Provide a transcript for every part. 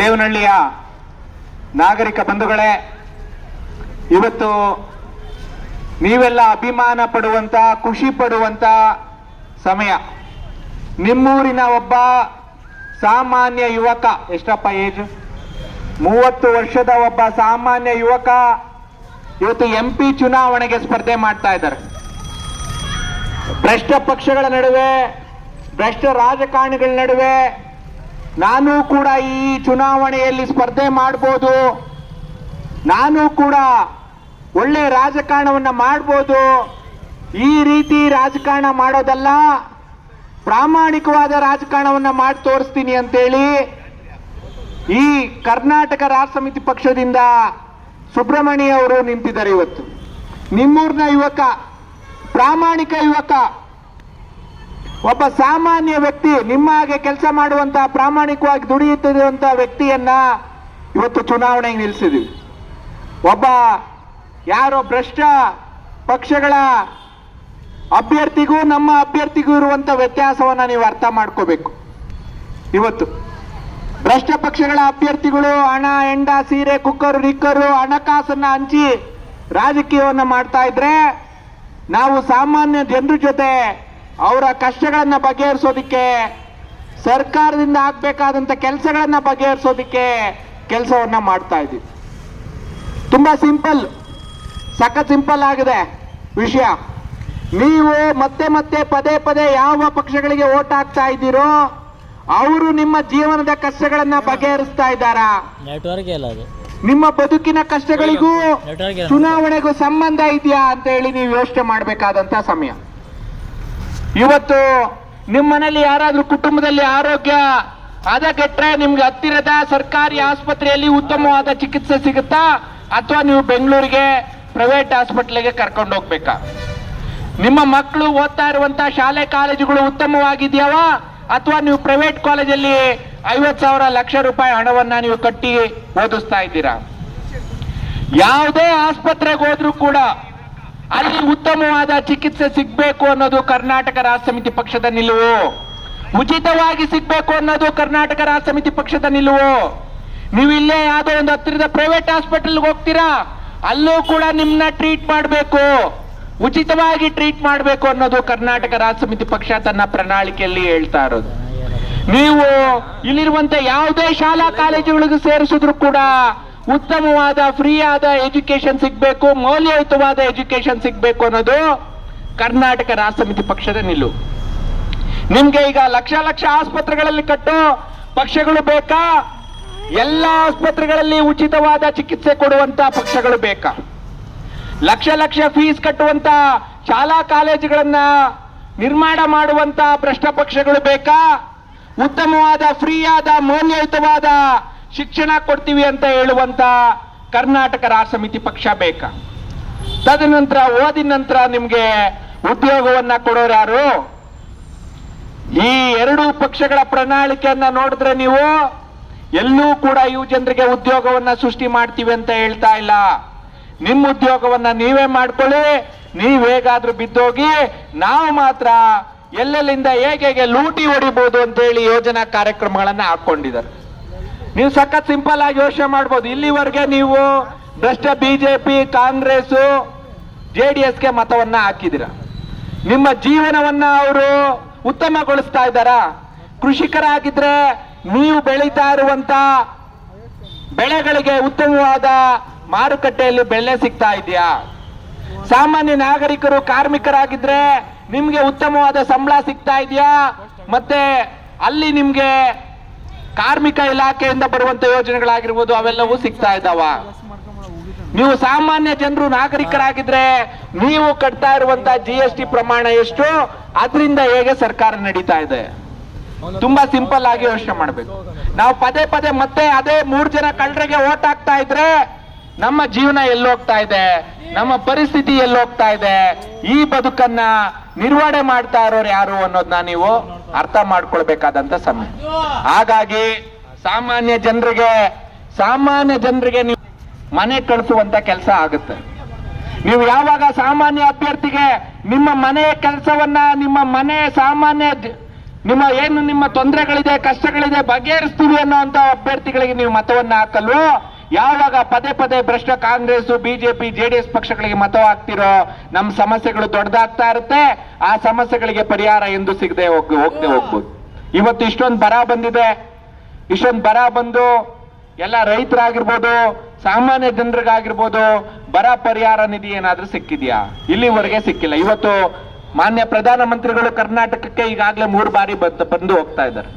ದೇವನಹಳ್ಳಿಯ ನಾಗರಿಕ ಬಂಧುಗಳೇ, ಇವತ್ತು ನೀವೆಲ್ಲ ಅಭಿಮಾನ ಪಡುವಂತ, ಖುಷಿ ಪಡುವಂತ ಸಮಯ. ನಿಮ್ಮೂರಿನ ಒಬ್ಬ ಸಾಮಾನ್ಯ ಯುವಕ, ಎಷ್ಟಪ್ಪ ಏಜ್? ಮೂವತ್ತು ವರ್ಷದ ಒಬ್ಬ ಸಾಮಾನ್ಯ ಯುವಕ ಇವತ್ತು ಎಂ ಪಿ ಚುನಾವಣೆಗೆ ಸ್ಪರ್ಧೆ ಮಾಡ್ತಾ ಇದ್ದಾರೆ. ಭ್ರಷ್ಟ ಪಕ್ಷಗಳ ನಡುವೆ, ಭ್ರಷ್ಟ ರಾಜಕಾರಣಿಗಳ ನಡುವೆ ನಾನು ಕೂಡ ಈ ಚುನಾವಣೆಯಲ್ಲಿ ಸ್ಪರ್ಧೆ ಮಾಡ್ಬೋದು. ನಾನು ಕೂಡ ಒಳ್ಳೆ ರಾಜಕಾರಣವನ್ನು ಮಾಡ್ಬೋದು. ಈ ರೀತಿ ರಾಜಕಾರಣ ಮಾಡೋದಲ್ಲ. ಪ್ರಾಮಾಣಿಕವಾದ ರಾಜಕಾರಣವನ್ನು ಮಾಡಿ ತೋರಿಸ್ತೀನಿ ಅಂತೇಳಿ ಈ ಕರ್ನಾಟಕ ರಾಷ್ಟ್ರ ಸಮಿತಿ ಪಕ್ಷದಿಂದ ಸುಬ್ರಹ್ಮಣ್ಯ ಅವರು ನಿಂತಿದ್ದಾರೆ ಇವತ್ತು. ನಿಮ್ಮೂರಿನ ಯುವಕ, ಪ್ರಾಮಾಣಿಕ ಯುವಕ ಒಬ್ಬ ಸಾಮಾನ್ಯ ವ್ಯಕ್ತಿ ನಿಮ್ಮ ಹಾಗೆ ಕೆಲಸ ಮಾಡುವಂತಹ ಪ್ರಾಮಾಣಿಕವಾಗಿ ದುಡಿಯುತ್ತಿರುವಂತಹ ವ್ಯಕ್ತಿಯನ್ನ ಇವತ್ತು ಚುನಾವಣೆಗೆ ನಿಲ್ಲಿಸಿದ್ವಿ. ಒಬ್ಬ ಯಾರೋ ಭ್ರಷ್ಟ ಪಕ್ಷಗಳ ಅಭ್ಯರ್ಥಿಗೂ ನಮ್ಮ ಅಭ್ಯರ್ಥಿಗೂ ಇರುವಂತ ವ್ಯತ್ಯಾಸವನ್ನ ನೀವು ಅರ್ಥ ಮಾಡ್ಕೋಬೇಕು. ಇವತ್ತು ಭ್ರಷ್ಟ ಪಕ್ಷಗಳ ಅಭ್ಯರ್ಥಿಗಳು ಹಣ, ಎಂಡ, ಸೀರೆ, ಕುಕ್ಕರು ರಿಕ್ಕರು ಹಣಕಾಸನ್ನ ಹಂಚಿ ರಾಜಕೀಯವನ್ನು ಮಾಡ್ತಾ ಇದ್ರೆ ನಾವು ಸಾಮಾನ್ಯ ಜನರ ಜೊತೆ ಅವರ ಕಷ್ಟಗಳನ್ನು ಬಗೆಹರಿಸೋದಿಕ್ಕೆ ಸರ್ಕಾರದಿಂದ ಆಗ್ಬೇಕಾದಂತ ಕೆಲಸಗಳನ್ನು ಬಗೆಹರಿಸೋದಿಕ್ಕೆ ಕೆಲಸವನ್ನ ಮಾಡ್ತಾ ಇದ್ದೀವಿ. ತುಂಬಾ ಸಿಂಪಲ್ ಸಖತ್ ಸಿಂಪಲ್ ಆಗಿದೆ ವಿಷಯ. ನೀವು ಮತ್ತೆ ಮತ್ತೆ ಪದೇ ಪದೇ ಯಾವ ಪಕ್ಷಗಳಿಗೆ ಓಟ್ ಹಾಕ್ತಾ ಇದ್ದೀರೋ ಅವರು ನಿಮ್ಮ ಜೀವನದ ಕಷ್ಟಗಳನ್ನ ಬಗೆಹರಿಸ್ತಾ ಇದ್ದಾರಾ? ನಿಮ್ಮ ಬದುಕಿನ ಕಷ್ಟಗಳಿಗೂ ಚುನಾವಣೆಗೂ ಸಂಬಂಧ ಇದೆಯಾ ಅಂತ ಹೇಳಿ ನೀವು ಯೋಚನೆ ಮಾಡಬೇಕಾದಂತ ಸಮಯ. ಇವತ್ತು ನಿಮ್ಮ ಮನೆಯಲ್ಲಿ ಯಾರಾದ್ರೂ ಕುಟುಂಬದಲ್ಲಿ ಆರೋಗ್ಯ ಹದಗೆಟ್ರೆ ನಿಮ್ಗೆ ಹತ್ತಿರದ ಸರ್ಕಾರಿ ಆಸ್ಪತ್ರೆಯಲ್ಲಿ ಉತ್ತಮವಾದ ಚಿಕಿತ್ಸೆ ಸಿಗುತ್ತಾ? ಅಥವಾ ನೀವು ಬೆಂಗಳೂರಿಗೆ ಪ್ರೈವೇಟ್ ಹಾಸ್ಪಿಟ್ಲಿಗೆ ಕರ್ಕೊಂಡು ಹೋಗ್ಬೇಕಾ? ನಿಮ್ಮ ಮಕ್ಕಳು ಓದ್ತಾ ಇರುವಂತಹ ಶಾಲೆ ಕಾಲೇಜುಗಳು ಉತ್ತಮವಾಗಿದೆಯವ? ಅಥವಾ ನೀವು ಪ್ರೈವೇಟ್ ಕಾಲೇಜಲ್ಲಿ ಐವತ್ತು ಸಾವಿರ ಲಕ್ಷ ರೂಪಾಯಿ ಹಣವನ್ನ ನೀವು ಕಟ್ಟಿ ಓದಿಸ್ತಾ ಇದ್ದೀರಾ? ಯಾವುದೇ ಆಸ್ಪತ್ರೆಗೆ ಹೋದ್ರೂ ಕೂಡ ಅಲ್ಲಿ ಉತ್ತಮವಾದ ಚಿಕಿತ್ಸೆ ಸಿಗಬೇಕು ಅನ್ನೋದು ಕರ್ನಾಟಕ ರಾಜ್ಯ ಸಮಿತಿ ಪಕ್ಷದ ನಿಲುವು. ಉಚಿತವಾಗಿ ಸಿಗಬೇಕು ಅನ್ನೋದು ಕರ್ನಾಟಕ ರಾಜ್ಯ ಸಮಿತಿ ಪಕ್ಷದ ನಿಲುವು. ನೀವು ಇಲ್ಲೇ ಯಾವುದೋ ಒಂದು ಹತ್ತಿರದ ಪ್ರೈವೇಟ್ ಹಾಸ್ಪಿಟಲ್ಗೆ ಹೋಗ್ತೀರಾ? ಅಲ್ಲೂ ಕೂಡ ನಿಮ್ಮನ್ನ ಟ್ರೀಟ್ ಮಾಡಬೇಕು. ಉಚಿತವಾಗಿ ಟ್ರೀಟ್ ಮಾಡಬೇಕು ಅನ್ನೋದು ಕರ್ನಾಟಕ ರಾಜ್ಯ ಸಮಿತಿ ಪಕ್ಷ ತನ್ನ ಪ್ರಣಾಳಿಕೆಯಲ್ಲಿ ಹೇಳ್ತಾ ಇರೋದು. ನೀವು ಇಲ್ಲಿರುವಂತ ಯಾವುದೇ ಶಾಲಾ ಕಾಲೇಜುಗಳಿಗೆ ಸೇರಿಸಿದ್ರು ಕೂಡ ಉತ್ತಮವಾದ ಫ್ರೀ ಆದ ಎಜುಕೇಶನ್ ಸಿಗ್ಬೇಕು, ಮೌಲ್ಯಯುತವಾದ ಎಜುಕೇಶನ್ ಸಿಗಬೇಕು ಅನ್ನೋದು ಕರ್ನಾಟಕ ರಾಷ್ಟ್ರ ಸಮಿತಿ ಪಕ್ಷದ ನಿಲು ನಿಮ್ಗೆ ಈಗ ಲಕ್ಷ ಲಕ್ಷ ಆಸ್ಪತ್ರೆಗಳಲ್ಲಿ ಕಟ್ಟು ಪಕ್ಷಗಳು ಬೇಕಾ? ಎಲ್ಲ ಆಸ್ಪತ್ರೆಗಳಲ್ಲಿ ಉಚಿತವಾದ ಚಿಕಿತ್ಸೆ ಕೊಡುವಂತ ಪಕ್ಷಗಳು ಬೇಕಾ? ಲಕ್ಷ ಲಕ್ಷ ಫೀಸ್ ಕಟ್ಟುವಂತ, ಶಾಲಾ ಕಾಲೇಜುಗಳನ್ನ ನಿರ್ಮಾಣ ಮಾಡುವಂತ ಭ್ರಷ್ಟ ಪಕ್ಷಗಳು ಬೇಕಾ? ಉತ್ತಮವಾದ ಫ್ರೀ ಆದ ಮೌಲ್ಯಯುತವಾದ ಶಿಕ್ಷಣ ಕೊಡ್ತೀವಿ ಅಂತ ಹೇಳುವಂತ ಕರ್ನಾಟಕ ರಾಷ್ಟ್ರ ಸಮಿತಿ ಪಕ್ಷ ಬೇಕಾ? ತದನಂತರ ಓದಿದ ನಂತರ ನಿಮ್ಗೆ ಉದ್ಯೋಗವನ್ನ ಕೊಡೋರು ಯಾರು? ಈ ಎರಡು ಪಕ್ಷಗಳ ಪ್ರಣಾಳಿಕೆಯನ್ನ ನೋಡಿದ್ರೆ ನೀವು ಎಲ್ಲೂ ಕೂಡ ಯುವ ಜನರಿಗೆ ಉದ್ಯೋಗವನ್ನ ಸೃಷ್ಟಿ ಮಾಡ್ತೀವಿ ಅಂತ ಹೇಳ್ತಾ ಇಲ್ಲ. ನಿಮ್ಮ ಉದ್ಯೋಗವನ್ನ ನೀವೇ ಮಾಡ್ಕೊಳ್ಳಿ, ನೀವ್ ಹೇಗಾದ್ರೂ ಬಿದ್ದೋಗಿ ನಾವು ಮಾತ್ರ ಎಲ್ಲೆಲ್ಲಿಂದ ಹೇಗೆ ಹೇಗೆ ಲೂಟಿ ಹೊಡಿಬಹುದು ಅಂತ ಹೇಳಿ ಯೋಜನಾ ಕಾರ್ಯಕ್ರಮಗಳನ್ನ ಹಾಕೊಂಡಿದ್ದಾರೆ ನೀವು ಸಖತ್ ಸಿಂಪಲ್ ಆಗಿ ಯೋಚನೆ ಮಾಡ್ಬೋದು. ಇಲ್ಲಿವರೆಗೆ ನೀವು ಭ್ರಷ್ಟ ಬಿಜೆಪಿ, ಕಾಂಗ್ರೆಸ್, ಜೆ ಡಿ ಎಸ್ಗೆ ಮತವನ್ನ ಹಾಕಿದಿರ ನಿಮ್ಮ ಜೀವನವನ್ನ ಅವರು ಉತ್ತಮಗೊಳಿಸ್ತಾ ಇದ್ದಾರಾ? ಕೃಷಿಕರಾಗಿದ್ರೆ ನೀವು ಬೆಳೀತಾ ಇರುವಂತ ಬೆಳೆಗಳಿಗೆ ಉತ್ತಮವಾದ ಮಾರುಕಟ್ಟೆಯಲ್ಲಿ ಬೆಲೆ ಸಿಗ್ತಾ ಇದೆಯಾ ಸಾಮಾನ್ಯ ನಾಗರಿಕರು, ಕಾರ್ಮಿಕರಾಗಿದ್ರೆ ನಿಮ್ಗೆ ಉತ್ತಮವಾದ ಸಂಬಳ ಸಿಗ್ತಾ ಇದೆಯಾ ಮತ್ತೆ ಅಲ್ಲಿ ನಿಮ್ಗೆ ಕಾರ್ಮಿಕ ಇಲಾಖೆಯಿಂದ ಬರುವಂತ ಯೋಜನೆಗಳಾಗಿರ್ಬೋದು, ಅವೆಲ್ಲವೂ ಸಿಗ್ತಾ ಇದ್ದಾವ ನೀವು ಸಾಮಾನ್ಯ ಜನರು, ನಾಗರಿಕರಾಗಿದ್ರೆ ನೀವು ಕಟ್ತಾ ಇರುವಂತ ಜಿ ಎಸ್ ಟಿ ಪ್ರಮಾಣ ಎಷ್ಟು? ಅದರಿಂದ ಹೇಗೆ ಸರ್ಕಾರ ನಡೀತಾ ಇದೆ? ತುಂಬಾ ಸಿಂಪಲ್ ಆಗಿ ಯೋಚನೆ ಮಾಡಬೇಕು. ನಾವು ಪದೇ ಪದೇ ಮತ್ತೆ ಅದೇ ಮೂರ್ ಜನ ಕಳ್ಳರಿಗೆ ಓಟ್ ಹಾಕ್ತಾ ಇದ್ರೆ ನಮ್ಮ ಜೀವನ ಎಲ್ಲೋಗ್ತಾ ಇದೆ, ನಮ್ಮ ಪರಿಸ್ಥಿತಿ ಎಲ್ಲೋಗ್ತಾ ಇದೆ. ಈ ಬದುಕನ್ನ ನಿರ್ವಹಣೆ ಮಾಡ್ತಾ ಇರೋರು ಯಾರು ಅನ್ನೋದನ್ನ ನೀವು ಅರ್ಥ ಮಾಡ್ಕೊಳ್ಬೇಕಾದಂತ ಸಮಯ. ಹಾಗಾಗಿ ಸಾಮಾನ್ಯ ಜನರಿಗೆ ಸಾಮಾನ್ಯ ಜನರಿಗೆ ನೀವು ಮನೆ ಕಳಿಸುವಂತ ಕೆಲಸ ಆಗುತ್ತೆ. ನೀವು ಯಾವಾಗ ಸಾಮಾನ್ಯ ಅಭ್ಯರ್ಥಿಗೆ ನಿಮ್ಮ ಮನೆಯ ಕೆಲಸವನ್ನ, ನಿಮ್ಮ ಮನೆ ಸಾಮಾನ್ಯ ನಿಮ್ಮ ಏನು ನಿಮ್ಮ ತೊಂದರೆಗಳಿದೆ, ಕಷ್ಟಗಳಿದೆ ಬಗೆಹರಿಸ್ತೀವಿ ಅನ್ನೋಂತ ಅಭ್ಯರ್ಥಿಗಳಿಗೆ ನೀವು ಮತವನ್ನ ಹಾಕಲ್ವೋ ಯಾವಾಗ ಪದೇ ಪದೇ ಭ್ರಷ್ಟ ಕಾಂಗ್ರೆಸ್ ಬಿಜೆಪಿ, ಜೆಡಿಎಸ್ ಪಕ್ಷಗಳಿಗೆ ಮತ ಹಾಕ್ತಿರೋ ನಮ್ಮ ಸಮಸ್ಯೆಗಳು ದೊಡ್ಡದಾಗ್ತಾ ಇರುತ್ತೆ. ಆ ಸಮಸ್ಯೆಗಳಿಗೆ ಪರಿಹಾರ ಎಂದು ಸಿಗದೆ ಹೋಗ್ ಹೋಗದೆ ಹೋಗ್ಬೋದು. ಇವತ್ತು ಇಷ್ಟೊಂದು ಬರ ಬಂದಿದೆ. ಇಷ್ಟೊಂದು ಬರ ಬಂದು ಎಲ್ಲ ರೈತರಾಗಿರ್ಬೋದು, ಸಾಮಾನ್ಯ ಜನರಿಗಾಗಿರ್ಬೋದು, ಬರ ಪರಿಹಾರ ನಿಧಿ ಏನಾದ್ರೂ ಸಿಕ್ಕಿದ್ಯಾ? ಇಲ್ಲಿವರೆಗೆ ಸಿಕ್ಕಿಲ್ಲ. ಇವತ್ತು ಮಾನ್ಯ ಪ್ರಧಾನ ಮಂತ್ರಿಗಳು ಕರ್ನಾಟಕಕ್ಕೆ ಈಗಾಗಲೇ ಮೂರು ಬಾರಿ ಬಂದು ಬಂದು ಹೋಗ್ತಾ ಇದ್ದಾರೆ.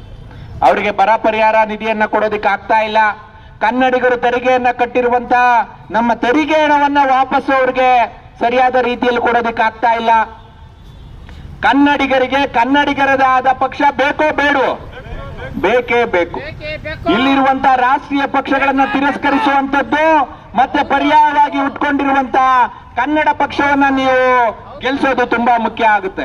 ಅವರಿಗೆ ಬರ ಪರಿಹಾರ ನಿಧಿಯನ್ನ ಕೊಡೋದಿಕ್ಕೆ ಆಗ್ತಾ ಇಲ್ಲ. ಕನ್ನಡಿಗರು ತೆರಿಗೆಯನ್ನ ಕಟ್ಟಿರುವಂತ ನಮ್ಮ ತೆರಿಗೆ ಹಣವನ್ನ ವಾಪಸ್ ಅವ್ರಿಗೆ ಸರಿಯಾದ ರೀತಿಯಲ್ಲಿ ಕೊಡೋದಕ್ಕೆ ಆಗ್ತಾ ಇಲ್ಲ. ಕನ್ನಡಿಗರಿಗೆ ಕನ್ನಡಿಗರದಾದ ಪಕ್ಷ ಬೇಕೋ ಬೇಡೋ? ಬೇಕೇ ಬೇಕು. ಇಲ್ಲಿರುವಂತ ರಾಷ್ಟ್ರೀಯ ಪಕ್ಷಗಳನ್ನ ತಿರಸ್ಕರಿಸುವಂತದ್ದು ಮತ್ತೆ ಪರ್ಯಾಯವಾಗಿ ಉಟ್ಕೊಂಡಿರುವಂತ ಕನ್ನಡ ಪಕ್ಷವನ್ನ ನೀವು ಗೆಲ್ಸೋದು ತುಂಬಾ ಮುಖ್ಯ ಆಗುತ್ತೆ.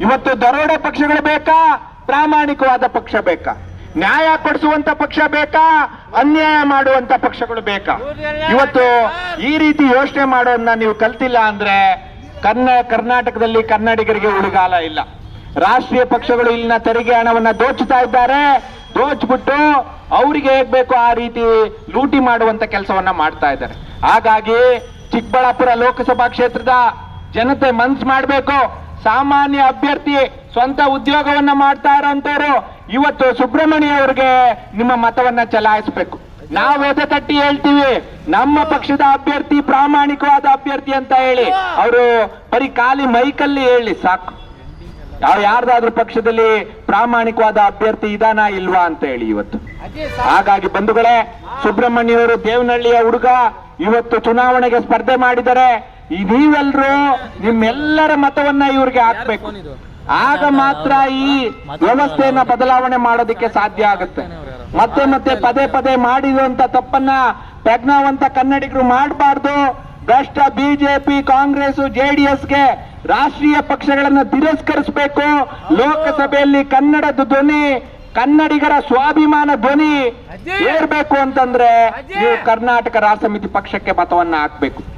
ಇವತ್ತು ದರೋಡೆ ಪಕ್ಷಗಳು ಬೇಕಾ? ಪ್ರಾಮಾಣಿಕವಾದ ಪಕ್ಷ ಬೇಕಾ? ನ್ಯಾಯ ಕೊಡಿಸುವಂತ ಪಕ್ಷ ಬೇಕಾ? ಅನ್ಯಾಯ ಮಾಡುವಂತ ಪಕ್ಷಗಳು ಬೇಕಾ? ಇವತ್ತು ಈ ರೀತಿ ಯೋಚನೆ ಮಾಡೋದನ್ನ ನೀವು ಕಲ್ತಿಲ್ಲ ಅಂದ್ರೆ ಕನ್ನ ಕರ್ನಾಟಕದಲ್ಲಿ ಕನ್ನಡಿಗರಿಗೆ ಉಳಿಗಾಲ ಇಲ್ಲ. ರಾಷ್ಟ್ರೀಯ ಪಕ್ಷಗಳು ಇಲ್ಲಿನ ತೆರಿಗೆ ಹಣವನ್ನ ದೋಚುತ್ತಾ ಇದ್ದಾರೆ. ದೋಚ್ಬಿಟ್ಟು ಅವರಿಗೆ ಹೇಗ್ ಬೇಕೋ ಆ ರೀತಿ ಲೂಟಿ ಮಾಡುವಂತ ಕೆಲಸವನ್ನ ಮಾಡ್ತಾ ಇದ್ದಾರೆ. ಹಾಗಾಗಿ ಚಿಕ್ಕಬಳ್ಳಾಪುರ ಲೋಕಸಭಾ ಕ್ಷೇತ್ರದ ಜನತೆ ಮನ್ಸ್ ಮಾಡ್ಬೇಕು. ಸಾಮಾನ್ಯ ಅಭ್ಯರ್ಥಿ ಸ್ವಂತ ಉದ್ಯೋಗವನ್ನ ಮಾಡ್ತಾ ಇರೋಂಥವ್ರು ಇವತ್ತು ಸುಬ್ರಹ್ಮಣ್ಯ ಅವ್ರಿಗೆ ನಿಮ್ಮ ಮತವನ್ನ ಚಲಾಯಿಸಬೇಕು. ನಾವು ಎದೆ ತಟ್ಟಿ ಹೇಳ್ತೀವಿ, ನಮ್ಮ ಪಕ್ಷದ ಅಭ್ಯರ್ಥಿ ಪ್ರಾಮಾಣಿಕವಾದ ಅಭ್ಯರ್ಥಿ ಅಂತ ಹೇಳಿ, ಅವರು ಬರೀ ಖಾಲಿ ಮೈಕಲ್ಲಿ ಹೇಳಿ ಸಾಕು. ಯಾವ ಯಾರ್ದಾದ್ರೂ ಪಕ್ಷದಲ್ಲಿ ಪ್ರಾಮಾಣಿಕವಾದ ಅಭ್ಯರ್ಥಿ ಇದಾನ ಇಲ್ವಾ ಅಂತ ಹೇಳಿ ಇವತ್ತು. ಹಾಗಾಗಿ ಬಂಧುಗಳೇ, ಸುಬ್ರಹ್ಮಣ್ಯವರು ದೇವನಹಳ್ಳಿಯ ಹುಡುಗ, ಇವತ್ತು ಚುನಾವಣೆಗೆ ಸ್ಪರ್ಧೆ ಮಾಡಿದರೆ ನೀವೆಲ್ಲರೂ ನಿಮ್ಮೆಲ್ಲರ ಮತವನ್ನ ಇವ್ರಿಗೆ ಹಾಕ್ಬೇಕು. ಆಗ ಮಾತ್ರ ಈ ವ್ಯವಸ್ಥೆಯನ್ನ ಬದಲಾವಣೆ ಮಾಡೋದಕ್ಕೆ ಸಾಧ್ಯ ಆಗುತ್ತೆ. ಮತ್ತೆ ಮತ್ತೆ ಪದೇ ಪದೇ ಮಾಡಿರುವಂತ ತಪ್ಪನ್ನ ಪ್ರಜ್ಞಾವಂತ ಕನ್ನಡಿಗರು ಮಾಡಬಾರ್ದು. ಭ್ರಷ್ಟ ಬಿಜೆಪಿ ಕಾಂಗ್ರೆಸ್ ಜೆಡಿಎಸ್ಗೆ ರಾಷ್ಟ್ರೀಯ ಪಕ್ಷಗಳನ್ನ ತಿರಸ್ಕರಿಸಬೇಕು. ಲೋಕಸಭೆಯಲ್ಲಿ ಕನ್ನಡದ ಧ್ವನಿ ಕನ್ನಡಿಗರ ಸ್ವಾಭಿಮಾನ ಧ್ವನಿ ಏರ್ಬೇಕು ಅಂತಂದ್ರೆ ನೀವು ಕರ್ನಾಟಕ ರಾಷ್ಟ್ರ ಸಮಿತಿ ಪಕ್ಷಕ್ಕೆ ಮತವನ್ನ ಹಾಕ್ಬೇಕು.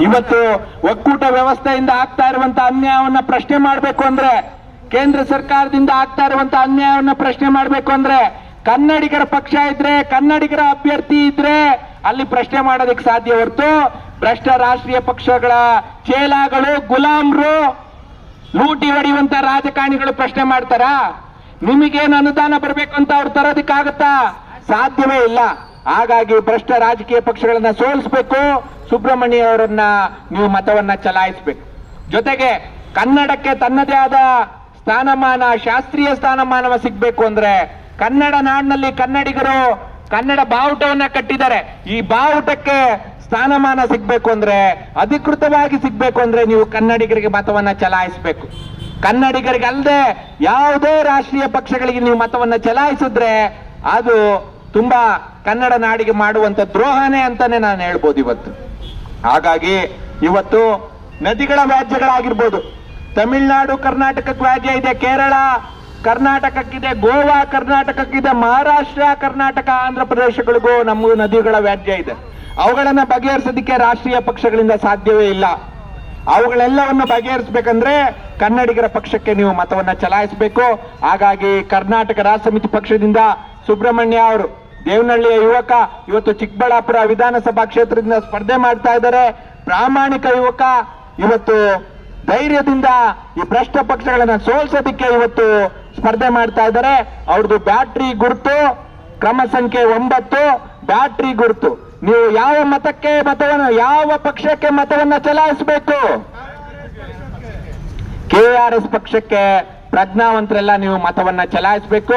ಇವತ್ತು ಒಕ್ಕೂಟ ವ್ಯವಸ್ಥೆಯಿಂದ ಆಗ್ತಾ ಇರುವಂತ ಅನ್ಯಾಯವನ್ನ ಪ್ರಶ್ನೆ ಮಾಡಬೇಕು ಅಂದ್ರೆ, ಕೇಂದ್ರ ಸರ್ಕಾರದಿಂದ ಆಗ್ತಾ ಇರುವಂತ ಅನ್ಯಾಯವನ್ನ ಪ್ರಶ್ನೆ ಮಾಡಬೇಕು ಅಂದ್ರೆ, ಕನ್ನಡಿಗರ ಪಕ್ಷ ಇದ್ರೆ, ಕನ್ನಡಿಗರ ಅಭ್ಯರ್ಥಿ ಇದ್ರೆ ಅಲ್ಲಿ ಪ್ರಶ್ನೆ ಮಾಡೋದಕ್ಕೆ ಸಾಧ್ಯ ಹೊರತು ಭ್ರಷ್ಟ ರಾಷ್ಟ್ರೀಯ ಪಕ್ಷಗಳ ಚೇಲಾಗಳು, ಗುಲಾಮ್ರು ಲೂಟಿ ಹೊಡೆಯುವಂತ ರಾಜಕಾರಣಿಗಳು ಪ್ರಶ್ನೆ ಮಾಡ್ತಾರಾ? ನಿಮಗೇನು ಅನುದಾನ ಬರಬೇಕು ಅಂತ ಅವ್ರು ತರೋದಕ್ಕಾಗತ್ತಾ? ಸಾಧ್ಯವೇ ಇಲ್ಲ. ಹಾಗಾಗಿ ಭ್ರಷ್ಟ ರಾಜಕೀಯ ಪಕ್ಷಗಳನ್ನ ಸೋಲಿಸ್ಬೇಕು. ಸುಬ್ರಹ್ಮಣ್ಯ ಅವರನ್ನ ನೀವು ಮತವನ್ನ ಚಲಾಯಿಸಬೇಕು. ಜೊತೆಗೆ ಕನ್ನಡಕ್ಕೆ ತನ್ನದೇ ಆದ ಸ್ಥಾನಮಾನ, ಶಾಸ್ತ್ರೀಯ ಸ್ಥಾನಮಾನವ ಸಿಗ್ಬೇಕು ಅಂದ್ರೆ ಕನ್ನಡ ನಾಡಿನಲ್ಲಿ ಕನ್ನಡಿಗರು ಕನ್ನಡ ಬಾವುಟವನ್ನ ಕಟ್ಟಿದ್ದಾರೆ. ಈ ಬಾವುಟಕ್ಕೆ ಸ್ಥಾನಮಾನ ಸಿಗ್ಬೇಕು ಅಂದ್ರೆ, ಅಧಿಕೃತವಾಗಿ ಸಿಗ್ಬೇಕು ಅಂದ್ರೆ ನೀವು ಕನ್ನಡಿಗರಿಗೆ ಮತವನ್ನ ಚಲಾಯಿಸಬೇಕು. ಕನ್ನಡಿಗರಿಗೆ ಅಲ್ಲದೆ ಯಾವುದೇ ರಾಷ್ಟ್ರೀಯ ಪಕ್ಷಗಳಿಗೆ ನೀವು ಮತವನ್ನ ಚಲಾಯಿಸಿದ್ರೆ ಅದು ತುಂಬಾ ಕನ್ನಡ ನಾಡಿಗೆ ಮಾಡುವಂತ ದ್ರೋಹನೇ ಅಂತಾನೆ ನಾನು ಹೇಳ್ಬೋದು ಇವತ್ತು. ಹಾಗಾಗಿ ಇವತ್ತು ನದಿಗಳ ವ್ಯಾಜ್ಯಗಳಾಗಿರ್ಬೋದು. ತಮಿಳ್ನಾಡು ಕರ್ನಾಟಕಕ್ಕೆ ವ್ಯಾಜ್ಯ ಇದೆ ಕೇರಳ, ಕರ್ನಾಟಕಕ್ಕಿದೆ ಗೋವಾ, ಕರ್ನಾಟಕಕ್ಕಿದೆ ಮಹಾರಾಷ್ಟ್ರ, ಕರ್ನಾಟಕ, ಆಂಧ್ರ ಪ್ರದೇಶಗಳಿಗೂ ನಮ್ಮ ನದಿಗಳ ವ್ಯಾಜ್ಯ ಇದೆ. ಅವುಗಳನ್ನು ಬಗೆಹರಿಸೋದಕ್ಕೆ ರಾಷ್ಟ್ರೀಯ ಪಕ್ಷಗಳಿಂದ ಸಾಧ್ಯವೇ ಇಲ್ಲ. ಅವುಗಳೆಲ್ಲವನ್ನು ಬಗೆಹರಿಸಬೇಕಂದ್ರೆ ಕನ್ನಡಿಗರ ಪಕ್ಷಕ್ಕೆ ನೀವು ಮತವನ್ನ ಚಲಾಯಿಸಬೇಕು. ಹಾಗಾಗಿ ಕರ್ನಾಟಕ ರಾಜ್ಯ ಸಮಿತಿ ಪಕ್ಷದಿಂದ ಸುಬ್ರಹ್ಮಣ್ಯ ಅವರು ದೇವನಹಳ್ಳಿಯ ಯುವಕ ಇವತ್ತು ಚಿಕ್ಕಬಳ್ಳಾಪುರ ವಿಧಾನಸಭಾ ಕ್ಷೇತ್ರದಿಂದ ಸ್ಪರ್ಧೆ ಮಾಡ್ತಾ ಇದ್ದಾರೆ. ಪ್ರಾಮಾಣಿಕ ಯುವಕ ಇವತ್ತು ಧೈರ್ಯದಿಂದ ಈ ಭ್ರಷ್ಟ ಪಕ್ಷಗಳನ್ನ ಸೋಲ್ಸೋದಕ್ಕೆ ಇವತ್ತು ಸ್ಪರ್ಧೆ ಮಾಡ್ತಾ ಇದ್ದಾರೆ. ಅವ್ರದ್ದು ಬ್ಯಾಟ್ರಿ ಗುರುತು, ಕ್ರಮ ಸಂಖ್ಯೆ ಒಂಬತ್ತು, ಬ್ಯಾಟ್ರಿ ಗುರುತು. ನೀವು ಯಾವ ಮತಕ್ಕೆ ಮತವನ್ನ, ಯಾವ ಪಕ್ಷಕ್ಕೆ ಮತವನ್ನ ಚಲಾಯಿಸಬೇಕು? ಕೆ ಆರ್ ಎಸ್ ಪಕ್ಷಕ್ಕೆ ಪ್ರಜ್ಞಾವಂತರೆಲ್ಲ ನೀವು ಮತವನ್ನ ಚಲಾಯಿಸಬೇಕು.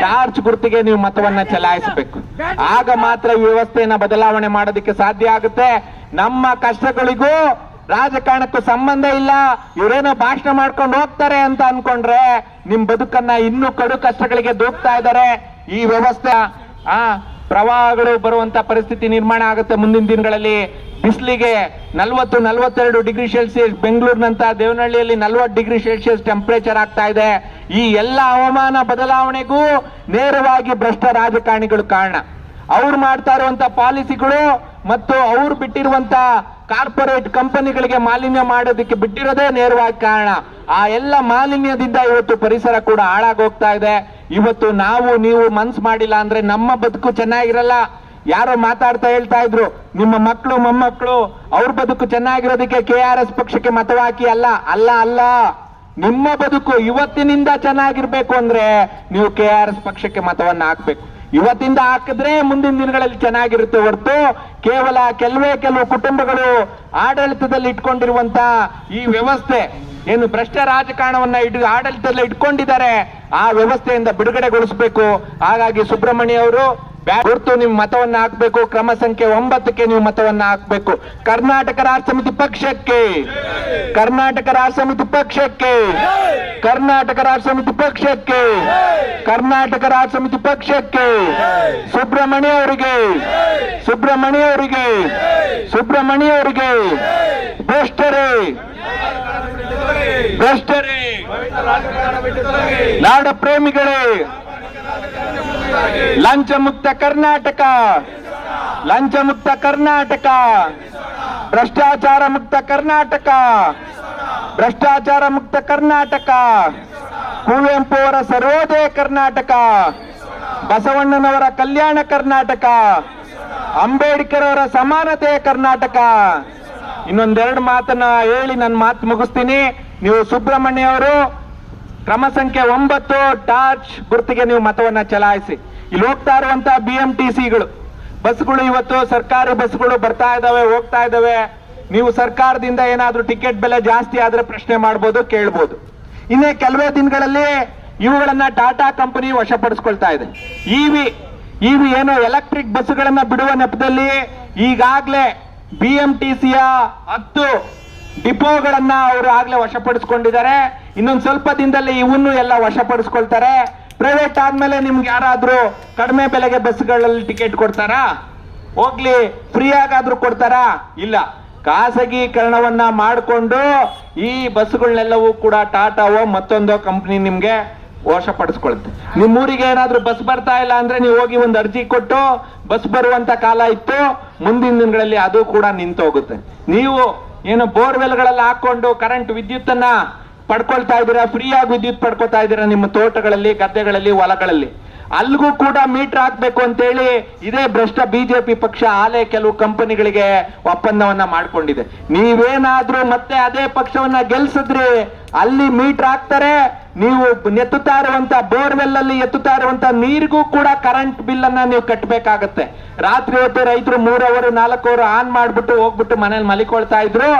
ಟಾರ್ಚ್ ಗುರುತಿಗೆ ನೀವು ಮತವನ್ನ ಚಲಾಯಿಸಬೇಕು. ಆಗ ಮಾತ್ರ ವ್ಯವಸ್ಥೆಯನ್ನ ಬದಲಾವಣೆ ಮಾಡೋದಕ್ಕೆ ಸಾಧ್ಯ ಆಗುತ್ತೆ. ನಮ್ಮ ಕಷ್ಟಗಳಿಗೂ ರಾಜಕಾರಣಕ್ಕೂ ಸಂಬಂಧ ಇಲ್ಲ. ಇವರೇನೋ ಭಾಷಣ ಮಾಡ್ಕೊಂಡು ಹೋಗ್ತಾರೆ ಅಂತ ಅನ್ಕೊಂಡ್ರೆ ನಿಮ್ ಬದುಕನ್ನ ಇನ್ನೂ ಕಡು ಕಷ್ಟಗಳಿಗೆ ದೂಕ್ತಾ ಇದ್ದಾರೆ. ಈ ವ್ಯವಸ್ಥೆ, ಆ, ಪ್ರವಾಹಗಳು ಬರುವಂತ ಪರಿಸ್ಥಿತಿ ನಿರ್ಮಾಣ ಆಗುತ್ತೆ ಮುಂದಿನ ದಿನಗಳಲ್ಲಿ. ಬಿಸಿಲಿಗೆ ನಲವತ್ತು, ನಲವತ್ತೆರಡು ಡಿಗ್ರಿ ಸೆಲ್ಸಿಯಸ್ ಬೆಂಗಳೂರಿನಂತ ದೇವನಹಳ್ಳಿಯಲ್ಲಿ ನಲವತ್ತು ಡಿಗ್ರಿ ಸೆಲ್ಸಿಯಸ್ ಟೆಂಪರೇಚರ್ ಆಗ್ತಾ ಇದೆ. ಈ ಎಲ್ಲ ಹವಾಮಾನ ಬದಲಾವಣೆಗೂ ನೇರವಾಗಿ ಭ್ರಷ್ಟ ರಾಜಕಾರಣಿಗಳು ಕಾರಣ. ಅವ್ರು ಮಾಡ್ತಾ ಇರುವಂತ ಪಾಲಿಸಿಗಳು ಮತ್ತು ಅವ್ರು ಬಿಟ್ಟಿರುವಂತ ಕಾರ್ಪೊರೇಟ್ ಕಂಪನಿಗಳಿಗೆ ಮಾಲಿನ್ಯ ಮಾಡೋದಕ್ಕೆ ಬಿಟ್ಟಿರೋದೇ ನೇರವಾಗಿ ಕಾರಣ. ಆ ಎಲ್ಲ ಮಾಲಿನ್ಯದಿಂದ ಇವತ್ತು ಪರಿಸರ ಕೂಡ ಹಾಳಾಗೋಗ್ತಾ ಇದೆ. ಇವತ್ತು ನಾವು, ನೀವು ಮನ್ಸ್ ಮಾಡಿಲ್ಲ ಅಂದ್ರೆ ನಮ್ಮ ಬದುಕು ಚೆನ್ನಾಗಿರಲ್ಲ. ಯಾರೋ ಮಾತಾಡ್ತಾ ಹೇಳ್ತಾ ಇದ್ರು, ನಿಮ್ಮ ಮಕ್ಕಳು ಮೊಮ್ಮಕ್ಕಳು ಅವ್ರ ಬದುಕು ಚೆನ್ನಾಗಿರೋದಕ್ಕೆ ಕೆ ಆರ್ ಎಸ್ ಪಕ್ಷಕ್ಕೆ ಮತವಾಕಿ ಅಲ್ಲ ಅಲ್ಲ ಅಲ್ಲ. ನಿಮ್ಮ ಬದುಕು ಇವತ್ತಿನಿಂದ ಚೆನ್ನಾಗಿರ್ಬೇಕು ಅಂದ್ರೆ ನೀವು ಕೆ ಆರ್ ಎಸ್ ಪಕ್ಷಕ್ಕೆ ಮತವನ್ನ ಹಾಕ್ಬೇಕು. ಇವತ್ತಿಂದ ಹಾಕಿದ್ರೆ ಮುಂದಿನ ದಿನಗಳಲ್ಲಿ ಚೆನ್ನಾಗಿರುತ್ತೆ ಹೊರತು ಕೇವಲ ಕೆಲವೇ ಕೆಲವು ಕುಟುಂಬಗಳು ಆಡಳಿತದಲ್ಲಿ ಇಟ್ಕೊಂಡಿರುವಂತ ಈ ವ್ಯವಸ್ಥೆ. ಏನು ಭ್ರಷ್ಟ ರಾಜಕಾರಣವನ್ನ ಇಡ್, ಆಡಳಿತದಲ್ಲಿ ಇಟ್ಕೊಂಡಿದ್ದಾರೆ, ಆ ವ್ಯವಸ್ಥೆಯಿಂದ ಬಿಡುಗಡೆಗೊಳಿಸಬೇಕು. ಹಾಗಾಗಿ ಸುಬ್ರಹ್ಮಣ್ಯ ಅವರು ಗುರ್ತು ನೀವು ಮತವನ್ನ ಹಾಕ್ಬೇಕು, ಕ್ರಮ ಸಂಖ್ಯೆ ಒಂಬತ್ತಕ್ಕೆ ನೀವು ಮತವನ್ನ ಹಾಕ್ಬೇಕು. ಕರ್ನಾಟಕ ರಾಷ್ಟ್ರ ಸಮಿತಿ ಪಕ್ಷಕ್ಕೆ. ಕರ್ನಾಟಕ ರಾಷ್ಟ್ರ ಸಮಿತಿ ಪಕ್ಷಕ್ಕೆ. ಕರ್ನಾಟಕ ರಾಷ್ಟ್ರ ಸಮಿತಿ ಪಕ್ಷಕ್ಕೆ. ಕರ್ನಾಟಕ ರಾಷ್ಟ್ರ ಸಮಿತಿ ಪಕ್ಷಕ್ಕೆ. ಸುಬ್ರಹ್ಮಣ್ಯ ಅವರಿಗೆ. ಸುಬ್ರಹ್ಮಣ್ಯ ಅವರಿಗೆ ಸುಬ್ರಹ್ಮಣ್ಯ ಅವರಿಗೆ ಭ್ರಷ್ಟರೇ. ಭ್ರಷ್ಟರೇ. ನಾಡ ಪ್ರೇಮಿಗಳೇ. ಲಂಚ ಮುಕ್ತ ಕರ್ನಾಟಕ ಲಂಚ ಮುಕ್ತ ಕರ್ನಾಟಕ, ಭ್ರಷ್ಟಾಚಾರ ಮುಕ್ತ ಕರ್ನಾಟಕ, ಭ್ರಷ್ಟಾಚಾರ ಮುಕ್ತ ಕರ್ನಾಟಕ, ಕುವೆಂಪು ಅವರ ಸರ್ವೋದಯ ಕರ್ನಾಟಕ, ಬಸವಣ್ಣನವರ ಕಲ್ಯಾಣ ಕರ್ನಾಟಕ, ಅಂಬೇಡ್ಕರ್ ಅವರ ಸಮಾನತೆಯ ಕರ್ನಾಟಕ. ಇನ್ನೊಂದೆರಡು ಮಾತನ್ನ ಹೇಳಿ ನನ್ನ ಮಾತು ಮುಗಿಸ್ತೀನಿ. ನೀವು ಸುಬ್ರಹ್ಮಣ್ಯ ಅವರು ಕ್ರಮ ಸಂಖ್ಯೆ ಒಂಬತ್ತು, ಟಾರ್ಚ್ ಗುರುತಿಗೆ ನೀವು ಮತವನ್ನ ಚಲಾಯಿಸಿ. ಇಲ್ಲಿ ಹೋಗ್ತಾ ಇರುವಂತಹ ಬಿ ಎಂ ಟಿ ಸಿಗಳು ಬಸ್ಗಳು ಇವತ್ತು ಸರ್ಕಾರಿ ಬಸ್ಗಳು ಬರ್ತಾ ಇದಾವೆ, ಹೋಗ್ತಾ ಇದಾವೆ. ನೀವು ಸರ್ಕಾರದಿಂದ ಏನಾದ್ರೂ ಟಿಕೆಟ್ ಬೆಲೆ ಜಾಸ್ತಿ ಆದ್ರೆ ಪ್ರಶ್ನೆ ಮಾಡ್ಬೋದು, ಕೇಳ್ಬೋದು. ಇನ್ನೇ ಕೆಲವೇ ದಿನಗಳಲ್ಲಿ ಇವುಗಳನ್ನ ಟಾಟಾ ಕಂಪನಿ ವಶಪಡಿಸ್ಕೊಳ್ತಾ ಇದೆ. ಇವಿ ಇವಿ ಏನೋ ಎಲೆಕ್ಟ್ರಿಕ್ ಬಸ್ಗಳನ್ನ ಬಿಡುವ ನೆಪದಲ್ಲಿ ಈಗಾಗ್ಲೇ ಬಿ ಎಂ ಟಿ ಸಿಯ ಹತ್ತು ಡಿಪೋಗಳನ್ನ ಅವರು ಆಗ್ಲೇ ವಶಪಡಿಸ್ಕೊಂಡಿದ್ದಾರೆ. ಇನ್ನೊಂದು ಸ್ವಲ್ಪ ದಿನದಲ್ಲಿ ಇವನ್ನು ಎಲ್ಲ ವಶಪಡಿಸ್ಕೊಳ್ತಾರೆ. ಪ್ರೈವೇಟ್ ಆದ್ಮೇಲೆ ನಿಮ್ಗೆ ಯಾರಾದ್ರೂ ಕಡಿಮೆ ಬೆಲೆಗೆ ಬಸ್ಗಳಲ್ಲಿ ಟಿಕೆಟ್ ಕೊಡ್ತಾರಾ? ಹೋಗ್ಲಿ ಫ್ರೀ ಆಗಾದ್ರೂ ಕೊಡ್ತಾರಾ? ಇಲ್ಲ. ಖಾಸಗೀಕರಣವನ್ನ ಮಾಡಿಕೊಂಡು ಈ ಬಸ್ಗಳನ್ನೆಲ್ಲವೂ ಕೂಡ ಟಾಟಾವೋ ಮತ್ತೊಂದೋ ಕಂಪ್ನಿ ನಿಮ್ಗೆ ವಶಪಡಿಸ್ಕೊಳುತ್ತೆ. ನಿಮ್ಮೂರಿಗೆ ಏನಾದ್ರೂ ಬಸ್ ಬರ್ತಾ ಇಲ್ಲ ಅಂದ್ರೆ ನೀವು ಹೋಗಿ ಒಂದು ಅರ್ಜಿ ಕೊಟ್ಟು ಬಸ್ ಬರುವಂತ ಕಾಲ ಇತ್ತು. ಮುಂದಿನ ದಿನಗಳಲ್ಲಿ ಅದು ಕೂಡ ನಿಂತೋಗುತ್ತೆ. ನೀವು ಏನು ಬೋರ್ವೆಲ್ಗಳೆಲ್ಲ ಹಾಕೊಂಡು ಕರೆಂಟ್ ವಿದ್ಯುತ್ತನ್ನ ಪಡ್ಕೊಳ್ತಾ ಇದ್ದೀರಾ? ಫ್ರೀಯಾಗಿ ವಿದ್ಯುತ್ ಪಡ್ಕೊತಾ ಇದ್ದೀರಾ ನಿಮ್ಮ ತೋಟಗಳಲ್ಲಿ, ಗದ್ದೆಗಳಲ್ಲಿ, ಹೊಲಗಳಲ್ಲಿ? ಅಲ್ಲಿಗೂ ಕೂಡ ಮೀಟರ್ ಹಾಕ್ಬೇಕು ಅಂತೇಳಿ ಇದೇ ಭ್ರಷ್ಟ ಬಿಜೆಪಿ ಪಕ್ಷ ಆಲೆ ಕೆಲವು ಕಂಪನಿಗಳಿಗೆ ಒಪ್ಪಂದವನ್ನ ಮಾಡ್ಕೊಂಡಿದೆ. ನೀವೇನಾದ್ರೂ ಮತ್ತೆ ಅದೇ ಪಕ್ಷವನ್ನ ಗೆಲ್ಸಿದ್ರಿ, ಅಲ್ಲಿ ಮೀಟರ್ ಹಾಕ್ತಾರೆ, ನೀವು ಎತ್ತುತ್ತಾ ಇರುವಂತ ಬೋರ್ವೆಲ್ ಅಲ್ಲಿ ಎತ್ತುತ್ತಾ ಇರುವಂತ ನೀರಿಗೂ ಕೂಡ ಕರೆಂಟ್ ಬಿಲ್ ಅನ್ನ ನೀವು ಕಟ್ಟಬೇಕಾಗತ್ತೆ ರಾತ್ರಿ ಹೊತ್ತು ರೈತರು ಮೂರವರು ನಾಲ್ಕು ಅವರು ಆನ್ ಮಾಡ್ಬಿಟ್ಟು ಹೋಗ್ಬಿಟ್ಟು ಮನೇಲಿ ಮಲಿಕೊಳ್ತಾ ಇದ್ರು,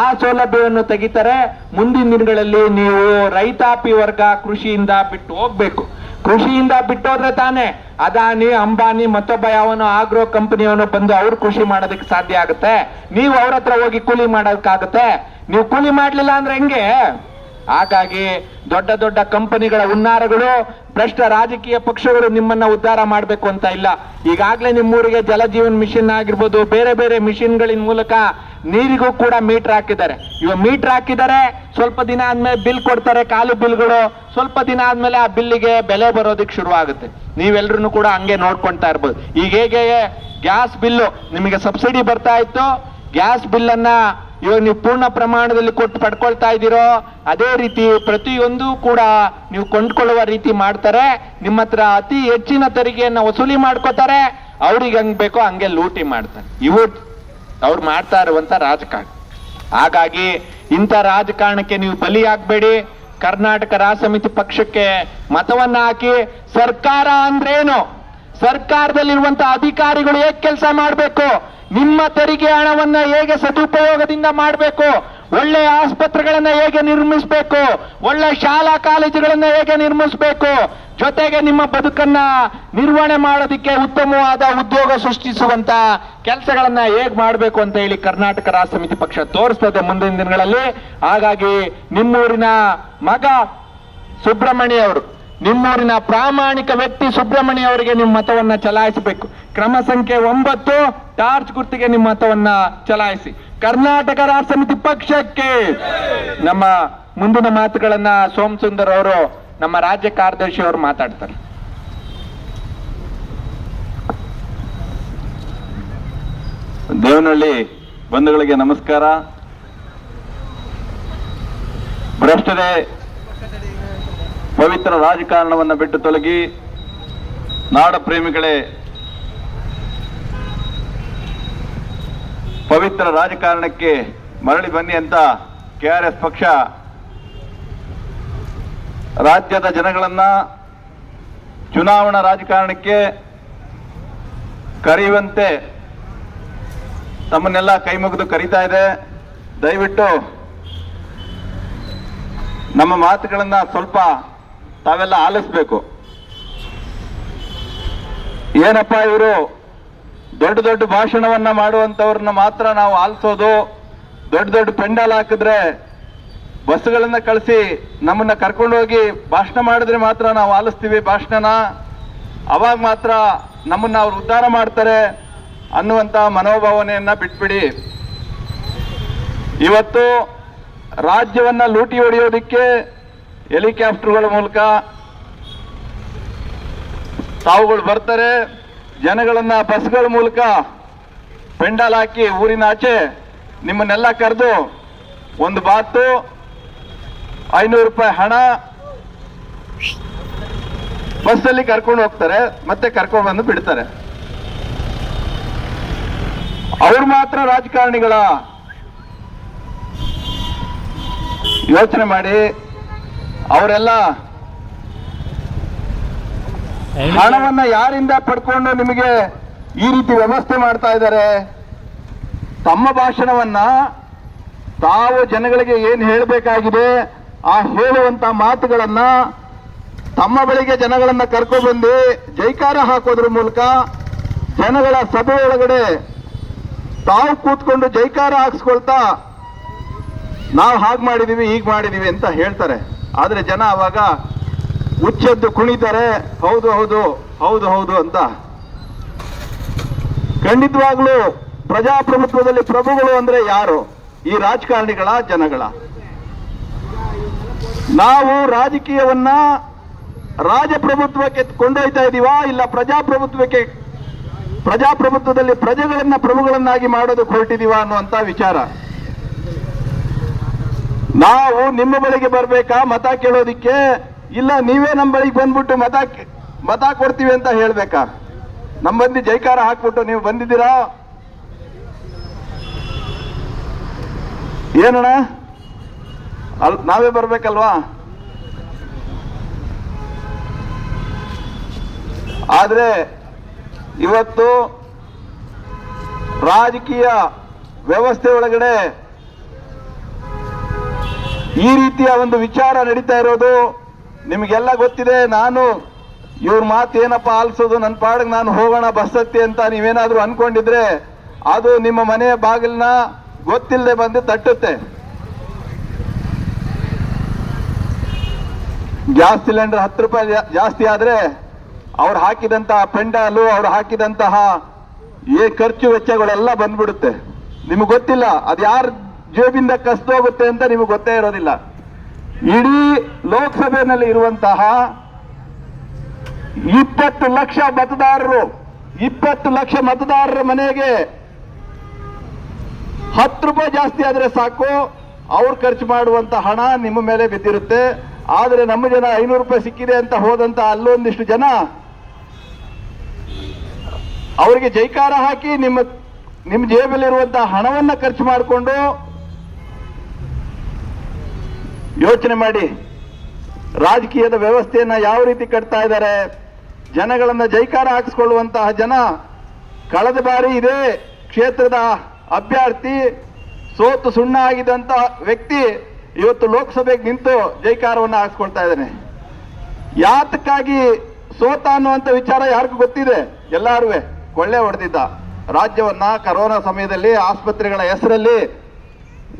ಆ ಸೌಲಭ್ಯವನ್ನು ತೆಗಿತಾರೆ. ಮುಂದಿನ ದಿನಗಳಲ್ಲಿ ನೀವು ರೈತಾಪಿ ವರ್ಗ ಕೃಷಿಯಿಂದ ಬಿಟ್ಟು ಹೋಗ್ಬೇಕು. ಕೃಷಿಯಿಂದ ಬಿಟ್ಟೋದ್ರೆ ತಾನೆ. ಅದಾನಿ, ಅಂಬಾನಿ, ಮತ್ತೊಬ್ಬ ಯಾವನೋ ಆಗ್ರೋ ಕಂಪನಿಯವನು ಬಂದು ಅವ್ರು ಕೃಷಿ ಮಾಡೋದಕ್ಕೆ ಸಾಧ್ಯ ಆಗುತ್ತೆ. ನೀವು ಅವ್ರ ಹತ್ರ ಹೋಗಿ ಕೂಲಿ ಮಾಡೋದಕ್ಕಾಗತ್ತೆ. ನೀವು ಕೂಲಿ ಮಾಡ್ಲಿಲ್ಲ ಅಂದ್ರೆ ಹೆಂಗೆ? ಹಾಗಾಗಿ ದೊಡ್ಡ ದೊಡ್ಡ ಕಂಪನಿಗಳ ಹುನ್ನಾರಗಳು, ಭ್ರಷ್ಟ ರಾಜಕೀಯ ಪಕ್ಷಗಳು ನಿಮ್ಮನ್ನ ಉದ್ಧಾರ ಮಾಡಬೇಕು ಅಂತ ಇಲ್ಲ. ಈಗಾಗಲೇ ನಿಮ್ಮೂರಿಗೆ ಜಲಜೀವನ್ ಮಿಷನ್ ಆಗಿರ್ಬೋದು, ಬೇರೆ ಬೇರೆ ಮಿಷನ್ಗಳಿನ ಮೂಲಕ ನೀರಿಗೂ ಕೂಡ ಮೀಟರ್ ಹಾಕಿದ್ದಾರೆ. ಇವಾಗ ಮೀಟರ್ ಹಾಕಿದ್ದಾರೆ ಸ್ವಲ್ಪ ದಿನ ಆದ್ಮೇಲೆ ಬಿಲ್ ಕೊಡ್ತಾರೆ ಕಾಲು ಬಿಲ್ಗಳು, ಸ್ವಲ್ಪ ದಿನ ಆದ್ಮೇಲೆ ಆ ಬಿಲ್ಲಿಗೆ ಬೆಲೆ ಬರೋದಕ್ಕೆ ಶುರು ಆಗುತ್ತೆ ನೀವೆಲ್ಲರೂ ಕೂಡ ಹಂಗೆ ನೋಡ್ಕೊಳ್ತಾ ಇರ್ಬೋದು. ಈಗ ಹೇಗೆ, ಗ್ಯಾಸ್ ಬಿಲ್ಲು, ನಿಮಗೆ ಸಬ್ಸಿಡಿ ಬರ್ತಾ ಇತ್ತು, ಗ್ಯಾಸ್ ಬಿಲ್ ಅನ್ನ ಇವಾಗ ನೀವು ಪೂರ್ಣ ಪ್ರಮಾಣದಲ್ಲಿ ಕೊಟ್ಟು ಪಡ್ಕೊಳ್ತಾ ಇದ್ದೀರೋ, ಅದೇ ರೀತಿ ಪ್ರತಿಯೊಂದು ಕೂಡ ನೀವು ಕೊಂಡ್ಕೊಳ್ಳುವ ರೀತಿ ಮಾಡ್ತಾರೆ. ನಿಮ್ಮ ಹತ್ರ ಅತಿ ಹೆಚ್ಚಿನ ತೆರಿಗೆಯನ್ನ ವಸೂಲಿ ಮಾಡ್ಕೋತಾರೆ. ಅವ್ರಿಗೆ ಹಂಗ್ ಬೇಕೋ ಹಂಗೆ ಲೂಟಿ ಮಾಡ್ತಾರೆ. ಇವು ಅವ್ರು ಮಾಡ್ತಾ ಇರುವಂತ ರಾಜಕಾರಣ. ಹಾಗಾಗಿ ಇಂಥ ರಾಜಕಾರಣಕ್ಕೆ ನೀವು ಬಲಿಯಾಗಬೇಡಿ. ಕರ್ನಾಟಕ ರಾಜ ಸಮಿತಿ ಪಕ್ಷಕ್ಕೆ ಮತವನ್ನ ಹಾಕಿ ಸರ್ಕಾರ ಅಂದ್ರೇನು? ಸರ್ಕಾರದಲ್ಲಿರುವಂತ ಅಧಿಕಾರಿಗಳು ಹೇಗೆ ಕೆಲಸ ಮಾಡಬೇಕು? ನಿಮ್ಮ ತೆರಿಗೆ ಹಣವನ್ನ ಹೇಗೆ ಸದುಪಯೋಗದಿಂದ ಮಾಡಬೇಕು? ಒಳ್ಳೆ ಆಸ್ಪತ್ರೆಗಳನ್ನ ಹೇಗೆ ನಿರ್ಮಿಸಬೇಕು? ಒಳ್ಳೆ ಶಾಲಾ ಕಾಲೇಜುಗಳನ್ನ ಹೇಗೆ ನಿರ್ಮಿಸಬೇಕು? ಜೊತೆಗೆ ನಿಮ್ಮ ಬದುಕನ್ನ ನಿರ್ವಹಣೆ ಮಾಡೋದಕ್ಕೆ ಉತ್ತಮವಾದ ಉದ್ಯೋಗ ಸೃಷ್ಟಿಸುವಂತ ಕೆಲಸಗಳನ್ನ ಹೇಗ್ ಮಾಡಬೇಕು ಅಂತ ಹೇಳಿ ಕರ್ನಾಟಕ ರಾಷ್ಟ್ರ ಸಮಿತಿ ಪಕ್ಷ ತೋರಿಸ್ತದೆ ಮುಂದಿನ ದಿನಗಳಲ್ಲಿ. ಹಾಗಾಗಿ ನಿಮ್ಮೂರಿನ ಮಗ ಸುಬ್ರಹ್ಮಣ್ಯ ಅವರು. ನಿಮ್ಮೂರಿನ ಪ್ರಾಮಾಣಿಕ ವ್ಯಕ್ತಿ ಸುಬ್ರಹ್ಮಣ್ಯ ಅವರಿಗೆ ನಿಮ್ಮ ಮತವನ್ನ ಚಲಾಯಿಸಬೇಕು. ಕ್ರಮ ಸಂಖ್ಯೆ ಒಂಬತ್ತು, ಟಾರ್ಚ್ ಗುರ್ತಿಗೆ ನಿಮ್ಮ ಮತವನ್ನ ಚಲಾಯಿಸಿ. ಕರ್ನಾಟಕ ರಾಷ್ಟ್ರ ಸಮಿತಿ ಪಕ್ಷಕ್ಕೆ ನಮ್ಮ ಮುಂದಿನ ಮಾತುಗಳನ್ನ ಸೋಮ್ ಸುಂದರ್ ಅವರು ನಮ್ಮ ರಾಜ್ಯ ಕಾರ್ಯದರ್ಶಿ ಅವರು ಮಾತಾಡ್ತಾರೆ. ದೇವನಹಳ್ಳಿ ಬಂಧುಗಳಿಗೆ ನಮಸ್ಕಾರ. ಭ್ರಷ್ಟರೇ ಪವಿತ್ರ ರಾಜಕಾರಣವನ್ನು ಬಿಟ್ಟು ತೊಲಗಿ ನಾಡ ಪ್ರೇಮಿಗಳೇ, ಪವಿತ್ರ ರಾಜಕಾರಣಕ್ಕೆ ಮರಳಿ ಬನ್ನಿ ಅಂತ ಕೆ ಆರ್ ಎಸ್ ಪಕ್ಷ ರಾಜ್ಯದ ಜನಗಳನ್ನ ಚುನಾವಣಾ ರಾಜಕಾರಣಕ್ಕೆ ಕರೆಯುವಂತೆ ತಮ್ಮನ್ನೆಲ್ಲ ಕೈ ಮುಗಿದು ಕರೀತಾ ಇದೆ. ದಯವಿಟ್ಟು ನಮ್ಮ ಮಾತುಗಳನ್ನ ಸ್ವಲ್ಪ ತಾವೆಲ್ಲ ಆಲಿಸ್ಬೇಕು. ಏನಪ್ಪ ಇವರು? ದೊಡ್ಡ ದೊಡ್ಡ ಭಾಷಣವನ್ನ ಮಾಡುವಂಥವ್ರನ್ನ ಮಾತ್ರ ನಾವು ಆಲಿಸೋದು. ದೊಡ್ಡ ದೊಡ್ಡ ಪೆಂಡಲ್ ಹಾಕಿದ್ರೆ ಬಸ್ಗಳನ್ನ ಕಳಿಸಿ ನಮ್ಮನ್ನ ಕರ್ಕೊಂಡೋಗಿ ಭಾಷಣ ಮಾಡಿದ್ರೆ ಮಾತ್ರ ನಾವು ಆಲಿಸ್ತೀವಿ ಭಾಷಣನ. ಅವಾಗ ಮಾತ್ರ ನಮ್ಮನ್ನ ಅವ್ರು ಉದ್ಧಾರ ಮಾಡ್ತಾರೆ ಅನ್ನುವಂತ ಮನೋಭಾವನೆಯನ್ನ ಬಿಟ್ಬಿಡಿ. ಇವತ್ತು ರಾಜ್ಯವನ್ನ ಲೂಟಿ ಹೊಡೆಯೋದಿಕ್ಕೆ ಹೆಲಿಕಾಪ್ಟರ್ಗಳ ಮೂಲಕ ತಾವುಗಳು ಬರ್ತಾರೆ. ಜನಗಳನ್ನ ಬಸ್ಗಳ ಮೂಲಕ ಪೆಂಡಾಲ್ ಹಾಕಿ ಊರಿನ ಆಚೆ ನಿಮ್ಮನ್ನೆಲ್ಲ ಕರೆದು ಒಂದು ಬಾತು, ಐನೂರು ರೂಪಾಯಿ ಹಣ ಬಸ್ಸಲ್ಲಿ ಕರ್ಕೊಂಡು ಹೋಗ್ತಾರೆ, ಮತ್ತೆ ಕರ್ಕೊಂಡು ಬಂದು ಬಿಡ್ತಾರೆ. ಅವ್ರು ಮಾತ್ರ ರಾಜಕಾರಣಿಗಳ ಯೋಚನೆ ಮಾಡಿ ಅವರೆಲ್ಲ ಹಣವನ್ನ ಯಾರಿಂದ ಪಡ್ಕೊಂಡು ನಿಮಗೆ ಈ ರೀತಿ ವ್ಯವಸ್ಥೆ ಮಾಡ್ತಾ ಇದ್ದಾರೆ? ತಮ್ಮ ಭಾಷಣವನ್ನ ತಾವು ಜನಗಳಿಗೆ ಏನು ಹೇಳಬೇಕಾಗಿದೆ ಆ ಹೇಳುವಂತ ಮಾತುಗಳನ್ನ ತಮ್ಮ ಬಳಿಗೆ ಜನಗಳನ್ನ ಕರ್ಕೊಬಂದು ಜೈಕಾರ ಹಾಕೋದ್ರ ಮೂಲಕ ಜನಗಳ ಸಭೆ ಒಳಗಡೆ ತಾವು ಕೂತ್ಕೊಂಡು ಜೈಕಾರ ಹಾಕ್ಸ್ಕೊಳ್ತಾ ನಾವು ಹಾಗೆ ಮಾಡಿದೀವಿ ಹೀಗೆ ಮಾಡಿದೀವಿ ಅಂತ ಹೇಳ್ತಾರೆ. ಆದ್ರೆ ಜನ ಅವಾಗ ಉಚ್ಚೆದ್ದು ಕುಣಿತಾರೆ, ಹೌದು ಹೌದು ಹೌದು ಹೌದು ಅಂತ. ಖಂಡಿತವಾಗ್ಲೂ ಪ್ರಜಾಪ್ರಭುತ್ವದಲ್ಲಿ ಪ್ರಭುಗಳು ಅಂದ್ರೆ ಯಾರು? ಈ ರಾಜಕಾರಣಿಗಳ ಜನಗಳ. ನಾವು ರಾಜಕೀಯವನ್ನ ರಾಜಪ್ರಭುತ್ವಕ್ಕೆ ಕೊಂಡೊಯ್ತಾ ಇದೀವಾ? ಇಲ್ಲ ಪ್ರಜಾಪ್ರಭುತ್ವಕ್ಕೆ, ಪ್ರಜಾಪ್ರಭುತ್ವದಲ್ಲಿ ಪ್ರಜೆಗಳನ್ನ ಪ್ರಭುಗಳನ್ನಾಗಿ ಮಾಡೋದಕ್ಕೆ ಹೊರಟಿದೀವಾ ಅನ್ನುವಂತ ವಿಚಾರ. ನಾವು ನಿಮ್ಮ ಬಳಿಗೆ ಬರಬೇಕಾ? ಮತ ಕೇಳೋದಿಕ್ಕೆ? ಇಲ್ಲ, ನೀವೇ ನಮ್ಮ ಬಳಿಗೆ ಬಂದ್ಬಿಟ್ಟು ಮತ ಮತ ಕೊಡ್ತೀವಿ ಅಂತ ಹೇಳ್ಬೇಕಾ? ನಮ್ಮ ಬಂದು ಜೈಕಾರ ಹಾಕ್ಬಿಟ್ಟು ನೀವು ಬಂದಿದ್ದೀರಾ? ಏನಣ್ಣ? ಅಲ್, ನಾವೇ ಬರ್ಬೇಕಲ್ವಾ? ಆದ್ರೆ ಇವತ್ತು ರಾಜಕೀಯ ವ್ಯವಸ್ಥೆ ಒಳಗಡೆ ಈ ರೀತಿಯ ಒಂದು ವಿಚಾರ ನಡೀತಾ ಇರೋದು ನಿಮಗೆಲ್ಲ ಗೊತ್ತಿದೆ. ನಾನು ಇವ್ರ ಮಾತು ಏನಪ್ಪ ಆಲಿಸೋದು? ನನ್ನ ಪಾಡಿಗೆ ನಾನು ಹೋಗೋಣ, ಬಸ್ ಹತ್ತಿ ಅಂತ ನೀವೇನಾದರೂ ಅನ್ಕೊಂಡಿದ್ರೆ ಅದು ನಿಮ್ಮ ಮನೆಯ ಬಾಗಿಲನ್ನ ಗೊತ್ತಿಲ್ಲದೆ ಬಂದು ತಟ್ಟುತ್ತೆ. ಗ್ಯಾಸ್ ಸಿಲಿಂಡರ್ ಹತ್ತು ರೂಪಾಯಿ ಜಾಸ್ತಿ ಆದ್ರೆ ಅವ್ರು ಹಾಕಿದಂತಹ ಪೆಂಡಾಲು, ಅವ್ರು ಹಾಕಿದಂತಹ ಏ ಖರ್ಚು ವೆಚ್ಚಗಳೆಲ್ಲ ಬಂದ್ಬಿಡುತ್ತೆ. ನಿಮಗೆ ಗೊತ್ತಿಲ್ಲ ಅದು ಯಾರ ಜೇಬಿಂದ ಕಸ್ದೋಗುತ್ತೆ ಅಂತ ನಿಮಗೆ ಗೊತ್ತೇ ಇರೋದಿಲ್ಲ. ಇಡೀ ಲೋಕಸಭೆಯಲ್ಲಿ ಇರುವಂತಹ ಇಪ್ಪತ್ತು ಲಕ್ಷ ಮತದಾರರು, ಇಪ್ಪತ್ತು ಲಕ್ಷ ಮತದಾರರ ಮನೆಗೆ ಹತ್ತು ರೂಪಾಯಿ ಜಾಸ್ತಿ ಆದ್ರೆ ಸಾಕು, ಅವ್ರು ಖರ್ಚು ಮಾಡುವಂತ ಹಣ ನಿಮ್ಮ ಮೇಲೆ ಬಿದ್ದಿರುತ್ತೆ. ಆದರೆ ನಮ್ಮ ಜನ ಐನೂರು ರೂಪಾಯಿ ಸಿಕ್ಕಿದೆ ಅಂತ ಹೋದಂತ ಅಲ್ಲೊಂದಿಷ್ಟು ಜನ ಅವರಿಗೆ ಜೈಕಾರ ಹಾಕಿ ನಿಮ್ಮ ನಿಮ್ಮ ಜೇಬಲ್ಲಿರುವಂತಹ ಹಣವನ್ನ ಖರ್ಚು ಮಾಡಿಕೊಂಡು ಯೋಚನೆ ಮಾಡಿ. ರಾಜಕೀಯದ ವ್ಯವಸ್ಥೆಯನ್ನ ಯಾವ ರೀತಿ ಕಟ್ತಾ ಇದ್ದಾರೆ? ಜನಗಳನ್ನ ಜೈಕಾರ ಹಾಕಿಸ್ಕೊಳ್ಳುವಂತಹ ಜನ ಕಳೆದ ಬಾರಿ ಇದೇ ಕ್ಷೇತ್ರದ ಅಭ್ಯರ್ಥಿ ಸೋತು ಸುಣ್ಣ ಆಗಿದಂತ ವ್ಯಕ್ತಿ ಇವತ್ತು ಲೋಕಸಭೆಗೆ ನಿಂತು ಜೈಕಾರವನ್ನ ಹಾಕಿಸ್ಕೊಳ್ತಾ ಇದ್ದಾನೆ. ಯಾತಕ್ಕಾಗಿ ಸೋತ ಅನ್ನುವಂತ ವಿಚಾರ ಯಾರಿಗೂ ಗೊತ್ತಿದೆ? ಎಲ್ಲಾರು ಕೊಳ್ಳೆ ಹೊಡೆದಿದ್ದ. ರಾಜ್ಯವನ್ನ ಕರೋನಾ ಸಮಯದಲ್ಲಿ ಆಸ್ಪತ್ರೆಗಳ ಹೆಸರಲ್ಲಿ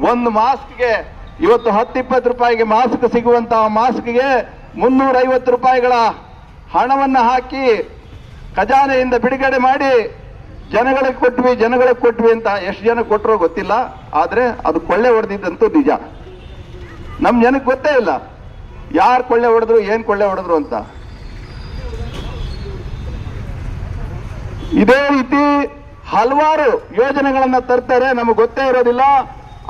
ಒಂದು ಮಾಸ್ಕ್ಗೆ ಇವತ್ತು ಹತ್ತು ಇಪ್ಪತ್ತು ರೂಪಾಯಿಗೆ ಮಾಸ್ಕ್ ಸಿಗುವಂತಹ ಮಾಸ್ಕ್ಗೆ ಮುನ್ನೂರೈವತ್ತು ರೂಪಾಯಿಗಳ ಹಣವನ್ನ ಹಾಕಿ ಖಜಾನೆಯಿಂದ ಬಿಡುಗಡೆ ಮಾಡಿ ಜನಗಳಿಗೆ ಕೊಟ್ವಿ ಜನಗಳಿಗೆ ಕೊಟ್ವಿ ಅಂತ ಎಷ್ಟು ಜನ ಕೊಟ್ಟರೋ ಗೊತ್ತಿಲ್ಲ. ಆದರೆ ಅದು ಕೊಳ್ಳೆ ಹೊಡೆದಿದ್ದಂತೂ ನಿಜ. ನಮ್ಮ ಜನಕ್ಕೆ ಗೊತ್ತೇ ಇಲ್ಲ. ಯಾರು ಕೊಳ್ಳೆ ಹೊಡೆದ್ರು, ಏನು ಕೊಳ್ಳೆ ಹೊಡೆದ್ರು ಅಂತ. ಇದೇ ರೀತಿ ಹಲವಾರು ಯೋಜನೆಗಳನ್ನು ತರ್ತಾರೆ. ನಮಗೆ ಗೊತ್ತೇ ಇರೋದಿಲ್ಲ.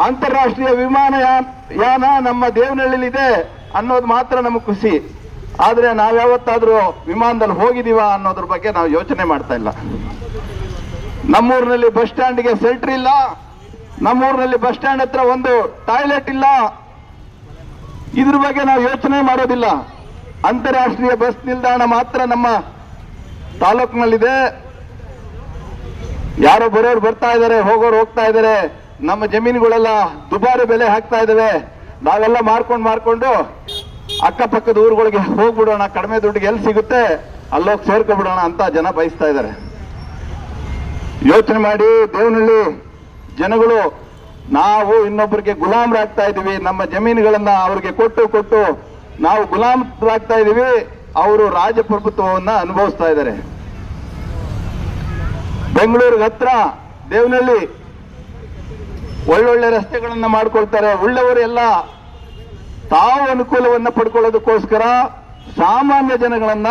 ಅಂತಾರಾಷ್ಟ್ರೀಯ ವಿಮಾನ ಯಾ- ಯಾನ ನಮ್ಮ ದೇವನಹಳ್ಳಿಲಿದೆ ಅನ್ನೋದು ಮಾತ್ರ ನಮಗೆ ಖುಷಿ. ಆದರೆ ನಾವು ಯಾವತ್ತಾದರೂ ವಿಮಾನದಲ್ಲಿ ಹೋಗಿದ್ದೀವ ಅನ್ನೋದ್ರ ಬಗ್ಗೆ ನಾವು ಯೋಚನೆ ಮಾಡ್ತಾ ಇಲ್ಲ. ನಮ್ಮೂರಿನಲ್ಲಿ ಬಸ್ ಸ್ಟ್ಯಾಂಡ್ಗೆ ಸೆಲ್ಟರ್ ಇಲ್ಲ. ನಮ್ಮೂರಿನಲ್ಲಿ ಬಸ್ ಸ್ಟ್ಯಾಂಡ್ ಹತ್ರ ಒಂದು ಟಾಯ್ಲೆಟ್ ಇಲ್ಲ. ಇದ್ರ ಬಗ್ಗೆ ನಾವು ಯೋಚನೆ ಮಾಡೋದಿಲ್ಲ. ಅಂತಾರಾಷ್ಟ್ರೀಯ ಬಸ್ ನಿಲ್ದಾಣ ಮಾತ್ರ ನಮ್ಮ ತಾಲೂಕಿನಲ್ಲಿದೆ. ಯಾರೋ ಬರೋರು ಬರ್ತಾ ಇದ್ದಾರೆ ಹೋಗೋರು ಹೋಗ್ತಾ ಇದ್ದಾರೆ ನಮ್ಮ ಜಮೀನುಗಳೆಲ್ಲ ದುಬಾರಿ ಬೆಲೆ ಹಾಕ್ತಾ ಇದಾವೆ. ನಾವೆಲ್ಲ ಮಾರ್ಕೊಂಡು ಮಾರ್ಕೊಂಡು ಅಕ್ಕಪಕ್ಕದ ಊರುಗಳಿಗೆ ಹೋಗ್ಬಿಡೋಣ. ಕಡಿಮೆ ದುಡ್ಡಿಗೆ ಎಲ್ಲಿ ಸಿಗುತ್ತೆ? ಅಲ್ಲೋಗಿ ಸೇರ್ಕೊಬಿಡೋಣ ಅಂತ ಜನ ಬಯಸ್ತಾ ಇದ್ದಾರೆ ಯೋಚನೆ ಮಾಡಿ, ದೇವನಹಳ್ಳಿ ಜನಗಳು, ನಾವು ಇನ್ನೊಬ್ಬರಿಗೆ ಗುಲಾಮರಾಗ್ತಾ ಇದೀವಿ ನಮ್ಮ ಜಮೀನುಗಳನ್ನ ಅವ್ರಿಗೆ ಕೊಟ್ಟು ಕೊಟ್ಟು ನಾವು ಗುಲಾಮರಾಗ್ತಾ ಇದೀವಿ ಅವರು ರಾಜಪ್ರಭುತ್ವವನ್ನ ಅನುಭವಿಸ್ತಾ ಇದ್ದಾರೆ ಬೆಂಗಳೂರಿಗೆ ಹತ್ರ ದೇವನಹಳ್ಳಿ ಒಳ್ಳೊಳ್ಳೆ ರಸ್ತೆಗಳನ್ನ ಮಾಡಿಕೊಳ್ತಾರೆ. ಉಳ್ಳವರೆಲ್ಲ ತಾವು ಅನುಕೂಲವನ್ನ ಪಡ್ಕೊಳ್ಳೋದಕ್ಕೋಸ್ಕರ ಸಾಮಾನ್ಯ ಜನಗಳನ್ನ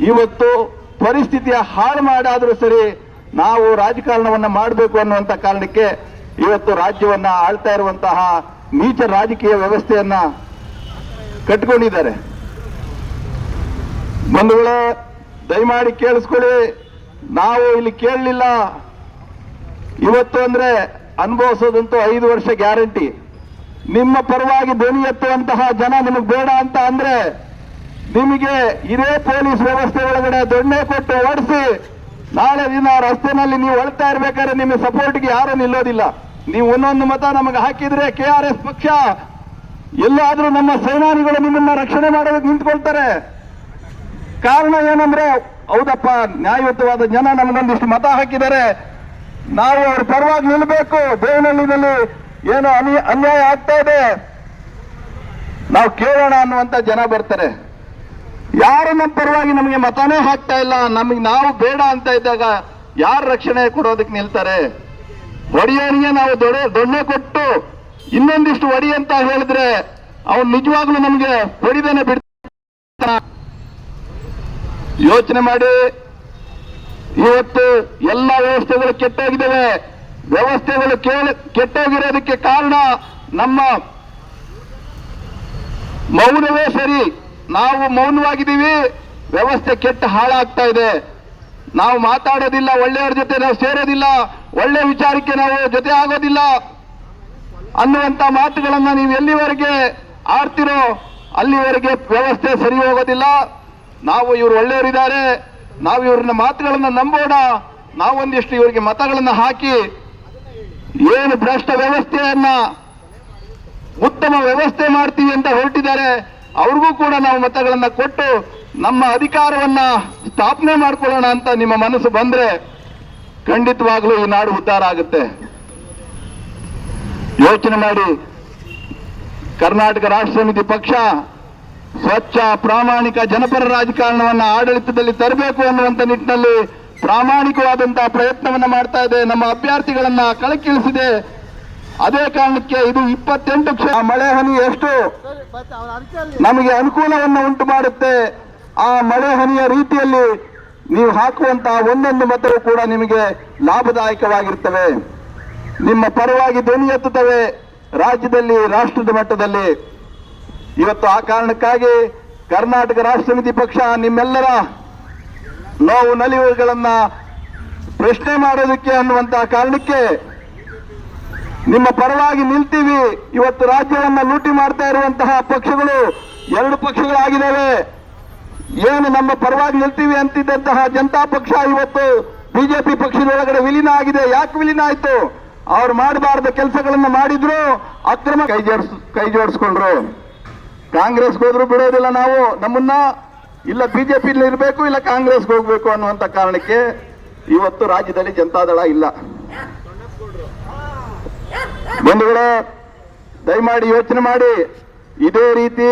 ಇವತ್ತು ಪರಿಸ್ಥಿತಿಯ ಹಾಳು ಮಾಡಾದರೂ ಸರಿ ನಾವು ರಾಜಕಾರಣವನ್ನ ಮಾಡಬೇಕು ಅನ್ನುವಂತ ಕಾರಣಕ್ಕೆ ಇವತ್ತು ರಾಜ್ಯವನ್ನ ಆಳ್ತಾ ಇರುವಂತಹ ನೀಚ ರಾಜಕೀಯ ವ್ಯವಸ್ಥೆಯನ್ನ ಕಟ್ಕೊಂಡಿದ್ದಾರೆ. ಬಂಧುಗಳೇ, ದಯಮಾಡಿ ಕೇಳಿಸ್ಕೊಳ್ಳಿ. ನಾವು ಇಲ್ಲಿ ಕೇಳಲಿಲ್ಲ. ಇವತ್ತು ಅಂದ್ರೆ ಅನುಭವಿಸೋದಂತೂ ಐದು ವರ್ಷ ಗ್ಯಾರಂಟಿ. ನಿಮ್ಮ ಪರವಾಗಿ ಧ್ವನಿ ಎತ್ತುವಂತಹ ಜನ ನಿಮಗೆ ಬೇಡ ಅಂತ ಅಂದ್ರೆ ನಿಮಗೆ ಇದೇ ಪೊಲೀಸ್ ವ್ಯವಸ್ಥೆ ಒಳಗಡೆ ದೊಣ್ಣೆ ಕೊಟ್ಟು ಓಡಿಸಿ ನಾಳೆ ದಿನ ರಸ್ತೆನಲ್ಲಿ ನೀವು ಒಳ್ತಾ ಇರ್ಬೇಕಾದ್ರೆ ನಿಮ್ಮ ಸಪೋರ್ಟ್ಗೆ ಯಾರು ನಿಲ್ಲೋದಿಲ್ಲ. ನೀವು ಒಂದೊಂದು ಮತ ನಮಗೆ ಹಾಕಿದ್ರೆ ಕೆ ಆರ್ ಎಸ್ ಪಕ್ಷ ಎಲ್ಲಾದ್ರೂ ನಮ್ಮ ಸೇನಾನಿಗಳು ನಿಮ್ಮನ್ನ ರಕ್ಷಣೆ ಮಾಡೋದಕ್ಕೆ ನಿಂತ್ಕೊಳ್ತಾರೆ. ಕಾರಣ ಏನಂದ್ರೆ, ಹೌದಪ್ಪ, ನ್ಯಾಯಯುತವಾದ ಜನ ನಮಗೊಂದಿಷ್ಟು ಮತ ಹಾಕಿದ್ದಾರೆ. ನಾವು ಅವ್ರ ಪರವಾಗಿ ನಿಲ್ಲಬೇಕು ದೇವನಹಳ್ಳಿನಲ್ಲಿ ಏನು ಅನಿ- ಅನ್ಯಾಯ ಆಗ್ತಾ ಇದೆ. ನಾವು ಕೇಳೋಣ ಅನ್ನುವಂತ ಜನ ಬರ್ತಾರೆ. ಯಾರು ನಮ್ಮ ಪರವಾಗಿ ನಮಗೆ ಮತನೇ ಹಾಕ್ತಾ ಇಲ್ಲ. ನಮಗೆ ನಾವು ಬೇಡ ಅಂತ ಇದ್ದಾಗ ಯಾರು ರಕ್ಷಣೆ ಕೊಡೋದಕ್ಕೆ ನಿಲ್ತಾರೆ? ಒಡಿಯನಿಗೆ ನಾವು ದೊಡ್ಡ ದೊಣ್ಣೆ ಕೊಟ್ಟು ಇನ್ನೊಂದಿಷ್ಟು ಒಡಿ ಅಂತ ಹೇಳಿದ್ರೆ ಅವ್ನು ನಿಜವಾಗ್ಲೂ ನಮಗೆ ಹೊಡಿದೇನೆ ಬಿಡ್ತಾರೆ ಯೋಚನೆ ಮಾಡಿ. ಇವತ್ತು ಎಲ್ಲ ವ್ಯವಸ್ಥೆಗಳು ಕೆಟ್ಟೋಗಿದ್ದಾವೆ. ವ್ಯವಸ್ಥೆಗಳು ಕೆಟ್ಟೋಗಿರೋದಕ್ಕೆ ಕಾರಣ ನಮ್ಮ ಮೌನವೇ ಸರಿ. ನಾವು ಮೌನವಾಗಿದ್ದೀವಿ. ವ್ಯವಸ್ಥೆ ಕೆಟ್ಟ ಹಾಳಾಗ್ತಾ ಇದೆ. ನಾವು ಮಾತಾಡೋದಿಲ್ಲ, ಒಳ್ಳೆಯವ್ರ ಜೊತೆ ನಾವು ಸೇರೋದಿಲ್ಲ, ಒಳ್ಳೆ ವಿಚಾರಕ್ಕೆ ನಾವು ಜೊತೆ ಆಗೋದಿಲ್ಲ ಅನ್ನುವಂತ ಮಾತುಗಳನ್ನ ನೀವು ಎಲ್ಲಿವರೆಗೆ ಆಡ್ತಿರೋ ಅಲ್ಲಿವರೆಗೆ ವ್ಯವಸ್ಥೆ ಸರಿ ಹೋಗೋದಿಲ್ಲ. ನಾವು ಇವರು ಒಳ್ಳೆಯವರಿದ್ದಾರೆ. ನಾವು ಇವ್ರನ್ನ ಮಾತುಗಳನ್ನ ನಂಬೋಣ. ನಾವೊಂದಿಷ್ಟು ಇವರಿಗೆ ಮತಗಳನ್ನು ಹಾಕಿ ಏನು ಭ್ರಷ್ಟ ವ್ಯವಸ್ಥೆಯನ್ನ ಉತ್ತಮ ವ್ಯವಸ್ಥೆ ಮಾಡ್ತೀವಿ ಅಂತ ಹೊರಟಿದ್ದಾರೆ, ಅವ್ರಿಗೂ ಕೂಡ ನಾವು ಮತಗಳನ್ನ ಕೊಟ್ಟು ನಮ್ಮ ಅಧಿಕಾರವನ್ನ ಸ್ಥಾಪನೆ ಮಾಡ್ಕೊಳ್ಳೋಣ ಅಂತ ನಿಮ್ಮ ಮನಸ್ಸು ಬಂದ್ರೆ ಖಂಡಿತವಾಗ್ಲೂ ಈ ನಾಡು ಉದ್ಧಾರ ಆಗುತ್ತೆ. ಯೋಚನೆ ಮಾಡಿ, ಕರ್ನಾಟಕ ರಾಷ್ಟ್ರ ಸಮಿತಿ ಪಕ್ಷ ಸ್ವಚ್ಛ, ಪ್ರಾಮಾಣಿಕ ಜನಪರ ರಾಜಕಾರಣವನ್ನು ಆಡಳಿತದಲ್ಲಿ ತರಬೇಕು ಅನ್ನುವಂತ ನಿಟ್ಟಿನಲ್ಲಿ ಪ್ರಾಮಾಣಿಕವಾದಂತಹ ಪ್ರಯತ್ನವನ್ನ ಮಾಡ್ತಾ ಇದೆ. ನಮ್ಮ ಅಭ್ಯರ್ಥಿಗಳನ್ನ ಕಳಕ್ಕಿಳಿಸಿದೆ ಅದೇ ಕಾರಣಕ್ಕೆ ಇದು ಇಪ್ಪತ್ತೆಂಟು ಕ್ಷ ಮಳೆ ಹನಿ ಎಷ್ಟು? ನಮಗೆ ಅನುಕೂಲವನ್ನು ಉಂಟು ಮಾಡುತ್ತೆ. ಆ ಮಳೆ ಹನಿಯ ರೀತಿಯಲ್ಲಿ ನೀವು ಹಾಕುವಂತಹ ಒಂದೊಂದು ಮತವು ಕೂಡ ನಿಮಗೆ ಲಾಭದಾಯಕವಾಗಿರ್ತವೆ. ನಿಮ್ಮ ಪರವಾಗಿ ಧ್ವನಿ ಎತ್ತುತ್ತವೆ. ರಾಜ್ಯದಲ್ಲಿ, ರಾಷ್ಟ್ರದ ಮಟ್ಟದಲ್ಲಿ ಇವತ್ತು ಆ ಕಾರಣಕ್ಕಾಗಿ ಕರ್ನಾಟಕ ರಾಷ್ಟ್ರ ಸಮಿತಿ ಪಕ್ಷ ನಿಮ್ಮೆಲ್ಲರ ನೋವು ನಲಿವುಗಳನ್ನ ಪ್ರಶ್ನೆ ಮಾಡೋದಕ್ಕೆ ಅನ್ನುವಂತಹ ಕಾರಣಕ್ಕೆ ನಿಮ್ಮ ಪರವಾಗಿ ನಿಲ್ತೀವಿ. ಇವತ್ತು ರಾಜ್ಯವನ್ನ ಲೂಟಿ ಮಾಡ್ತಾ ಇರುವಂತಹ ಪಕ್ಷಗಳು ಎರಡು ಪಕ್ಷಗಳಾಗಿದ್ದಾವೆ. ಏನು ನಮ್ಮ ಪರವಾಗಿ ನಿಲ್ತೀವಿ ಅಂತಿದ್ದಂತಹ ಜನತಾ ಪಕ್ಷ ಇವತ್ತು ಬಿಜೆಪಿ ಪಕ್ಷದೊಳಗಡೆ ವಿಲೀನ ಆಗಿದೆ. ಯಾಕೆ ವಿಲೀನ ಆಯ್ತು? ಅವ್ರು ಮಾಡಬಾರ್ದ ಕೆಲಸಗಳನ್ನ ಮಾಡಿದ್ರು ಅಕ್ರಮ ಕೈ ಜೋಡಿಸ್ ಕೈ ಜೋಡಿಸ್ಕೊಂಡ್ರು. ಕಾಂಗ್ರೆಸ್ಗೆ ಹೋದ್ರು ಬಿಡೋದಿಲ್ಲ ನಾವು. ನಮ್ಮನ್ನ ಇಲ್ಲ ಬಿಜೆಪಿ ಇರಬೇಕು, ಇಲ್ಲ ಕಾಂಗ್ರೆಸ್ಗೆ ಹೋಗ್ಬೇಕು ಅನ್ನುವಂತ ಕಾರಣಕ್ಕೆ ಇವತ್ತು ರಾಜ್ಯದಲ್ಲಿ ಜನತಾದಳ ಇಲ್ಲ. ಬಂಧುಗಳೇ, ದಯಮಾಡಿ ಯೋಚನೆ ಮಾಡಿ. ಇದೇ ರೀತಿ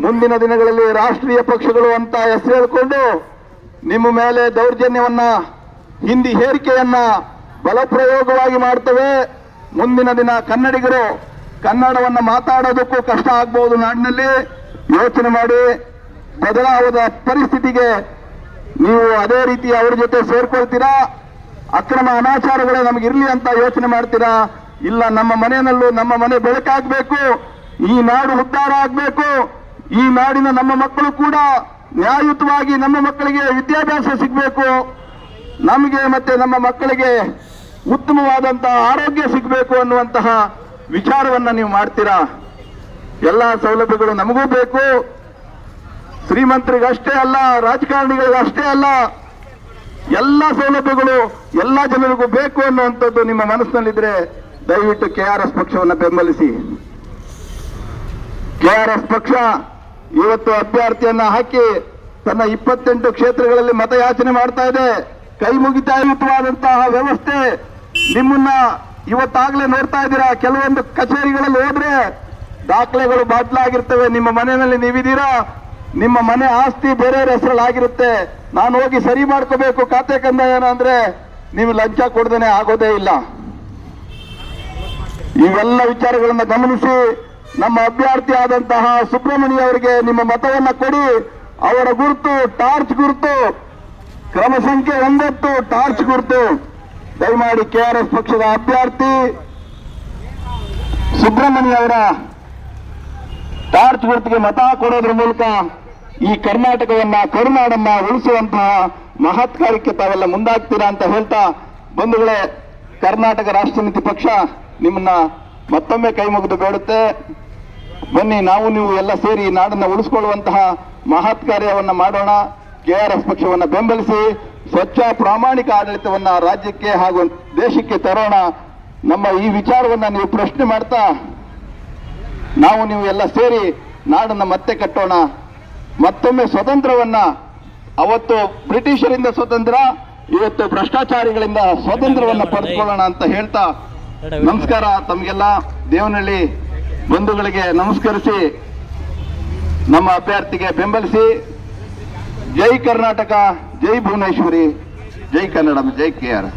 ಮುಂದಿನ ದಿನಗಳಲ್ಲಿ ರಾಷ್ಟ್ರೀಯ ಪಕ್ಷಗಳು ಅಂತ ಹೆಸರು ಹೇಳಿಕೊಂಡು ನಿಮ್ಮ ಮೇಲೆ ದೌರ್ಜನ್ಯವನ್ನ, ಹಿಂದಿ ಹೇರಿಕೆಯನ್ನ ಬಲಪ್ರಯೋಗವಾಗಿ ಮಾಡ್ತವೆ. ಮುಂದಿನ ದಿನ ಕನ್ನಡಿಗರು ಕನ್ನಡವನ್ನ ಮಾತಾಡೋದಕ್ಕೂ ಕಷ್ಟ ಆಗ್ಬಹುದು ನಾಡಿನಲ್ಲಿ. ಯೋಚನೆ ಮಾಡಿ, ಬದಲಾವದ ಪರಿಸ್ಥಿತಿಗೆ ನೀವು ಅದೇ ರೀತಿ ಅವ್ರ ಜೊತೆ ಸೇರ್ಕೊಳ್ತೀರಾ? ಅಕ್ರಮ ಅನಾಚಾರಗಳೇ ನಮಗಿರ್ಲಿ ಅಂತ ಯೋಚನೆ ಮಾಡ್ತೀರಾ? ಇಲ್ಲ, ನಮ್ಮ ಮನೆಯಲ್ಲೂ ನಮ್ಮ ಮನೆ ಬೆಳಕಾಗಬೇಕು. ಈ ನಾಡು ಉದ್ಧಾರ ಆಗಬೇಕು. ಈ ನಾಡಿನ ನಮ್ಮ ಮಕ್ಕಳು ಕೂಡ ನ್ಯಾಯಯುತವಾಗಿ ನಮ್ಮ ಮಕ್ಕಳಿಗೆ ವಿದ್ಯಾಭ್ಯಾಸ ಸಿಗಬೇಕು. ನಮಗೆ ಮತ್ತೆ ನಮ್ಮ ಮಕ್ಕಳಿಗೆ ಉತ್ತಮವಾದಂತಹ ಆರೋಗ್ಯ ಸಿಗಬೇಕು ಅನ್ನುವಂತಹ ವಿಚಾರವನ್ನ ನೀವು ಮಾಡ್ತೀರಾ? ಎಲ್ಲ ಸೌಲಭ್ಯಗಳು ನಮಗೂ ಬೇಕು. ಶ್ರೀಮಂತರಿಗಷ್ಟೇ ಅಲ್ಲ, ರಾಜಕಾರಣಿಗಳಿಗಷ್ಟೇ ಅಲ್ಲ. ಎಲ್ಲ ಸೌಲಭ್ಯಗಳು ಎಲ್ಲ ಜನರಿಗೂ ಬೇಕು ಅನ್ನುವಂಥದ್ದು ನಿಮ್ಮ ಮನಸ್ಸಿನಲ್ಲಿದ್ರೆ ದಯವಿಟ್ಟು ಕೆ ಆರ್ ಎಸ್ ಪಕ್ಷವನ್ನು ಬೆಂಬಲಿಸಿ. ಕೆ ಆರ್ ಎಸ್ ಪಕ್ಷ ಇವತ್ತು ಅಭ್ಯರ್ಥಿಯನ್ನ ಹಾಕಿ ತನ್ನ ಇಪ್ಪತ್ತೆಂಟು ಕ್ಷೇತ್ರಗಳಲ್ಲಿ ಮತಯಾಚನೆ ಮಾಡ್ತಾ ಇದೆ. ಕೈ ಮುಗಿತಾಯುತವಾದಂತಹ ವ್ಯವಸ್ಥೆ ನಿಮ್ಮನ್ನ ಇವತ್ತಾಗ್ಲೇ ನೋಡ್ತಾ ಇದ್ದೀರಾ, ಕೆಲವೊಂದು ಕಚೇರಿಗಳಲ್ಲಿ ಹೋದ್ರೆ ದಾಖಲೆಗಳು ಬಾಟ್ಲಾಗಿರ್ತವೆ. ನಿಮ್ಮ ಮನೆಯಲ್ಲಿ ನೀವಿದ್ದೀರಾ? ನಿಮ್ಮ ಮನೆ ಆಸ್ತಿ ಬೇರೆಯವ್ರ ಹೆಸರಲ್ಲಿ ಆಗಿರುತ್ತೆ ನಾನು ಹೋಗಿ ಸರಿ ಮಾಡ್ಕೋಬೇಕು ಖಾತೆ ಕಂದಾಯನ ಅಂದ್ರೆ ನೀವು ಲಂಚ ಕೊಡ್ದೇನೆ ಆಗೋದೇ ಇಲ್ಲ. ಇವೆಲ್ಲ ವಿಚಾರಗಳನ್ನ ಗಮನಿಸಿ ನಮ್ಮ ಅಭ್ಯರ್ಥಿ ಆದಂತಹ ಸುಬ್ರಹ್ಮಣ್ಯ ಅವರಿಗೆ ನಿಮ್ಮ ಮತವನ್ನ ಕೊಡಿ. ಅವರ ಗುರುತು, ಟಾರ್ಚ್ ಗುರುತು, ಕ್ರಮ ಸಂಖ್ಯೆ ಒಂಬತ್ತು, ಟಾರ್ಚ್ ಗುರುತು. ದಯಮಾಡಿ ಕೆಆರ್ಎಸ್ ಪಕ್ಷದ ಅಭ್ಯರ್ಥಿ ಸುಬ್ರಹ್ಮಣ್ಯ ಅವರ ಟಾರ್ಚ್ ಗುರುತಿಗೆ ಮತ ಕೊಡೋದ್ರ ಮೂಲಕ ಈ ಕರ್ನಾಟಕವನ್ನ, ಕರುನಾಡನ್ನ ಉಳಿಸುವಂತಹ ಮಹತ್ ಕಾರ್ಯಕ್ಕೆ ತಾವೆಲ್ಲ ಮುಂದಾಗ್ತೀರಾ ಅಂತ ಹೇಳ್ತಾ ಬಂಧುಗಳೇ, ಕರ್ನಾಟಕ ರಾಷ್ಟ್ರಮಿತಿ ಪಕ್ಷ ನಿಮ್ಮನ್ನ ಮತ್ತೊಮ್ಮೆ ಕೈ ಮುಗಿದು ಬೇಡುತ್ತೆ. ಬನ್ನಿ, ನಾವು ನೀವು ಎಲ್ಲ ಸೇರಿ ನಾಡನ್ನ ಉಳಿಸ್ಕೊಳ್ಳುವಂತಹ ಮಹತ್ ಕಾರ್ಯವನ್ನ ಮಾಡೋಣ. ಕೆಆರ್ಎಸ್ ಪಕ್ಷವನ್ನ ಬೆಂಬಲಿಸಿ ಸ್ವಚ್ಛ ಪ್ರಾಮಾಣಿಕ ಆಡಳಿತವನ್ನ ರಾಜ್ಯಕ್ಕೆ ಹಾಗೂ ದೇಶಕ್ಕೆ ತರೋಣ. ನಮ್ಮ ಈ ವಿಚಾರವನ್ನ ನೀವು ಪ್ರಶ್ನೆ ಮಾಡ್ತಾ, ನಾವು ನೀವು ಎಲ್ಲ ಸೇರಿ ನಾಡನ್ನ ಮತ್ತೆ ಕಟ್ಟೋಣ. ಮತ್ತೊಮ್ಮೆ ಸ್ವತಂತ್ರವನ್ನ, ಅವತ್ತು ಬ್ರಿಟಿಷರಿಂದ ಸ್ವತಂತ್ರ, ಇವತ್ತು ಭ್ರಷ್ಟಾಚಾರಿಗಳಿಂದ ಸ್ವತಂತ್ರವನ್ನ ಪಡೆದುಕೊಳ್ಳೋಣ ಅಂತ ಹೇಳ್ತಾ. ನಮಸ್ಕಾರ ತಮಗೆಲ್ಲ, ದೇವನಹಳ್ಳಿ ಬಂಧುಗಳಿಗೆ ನಮಸ್ಕರಿಸಿ, ನಮ್ಮ ಅಭ್ಯರ್ಥಿಗೆ ಬೆಂಬಲಿಸಿ. ಜೈ ಕರ್ನಾಟಕ ಜೈ ಭುವನೇಶ್ವರಿ ಜೈ ಕನ್ನಡ ಜೈ ಕೆ ಆರ್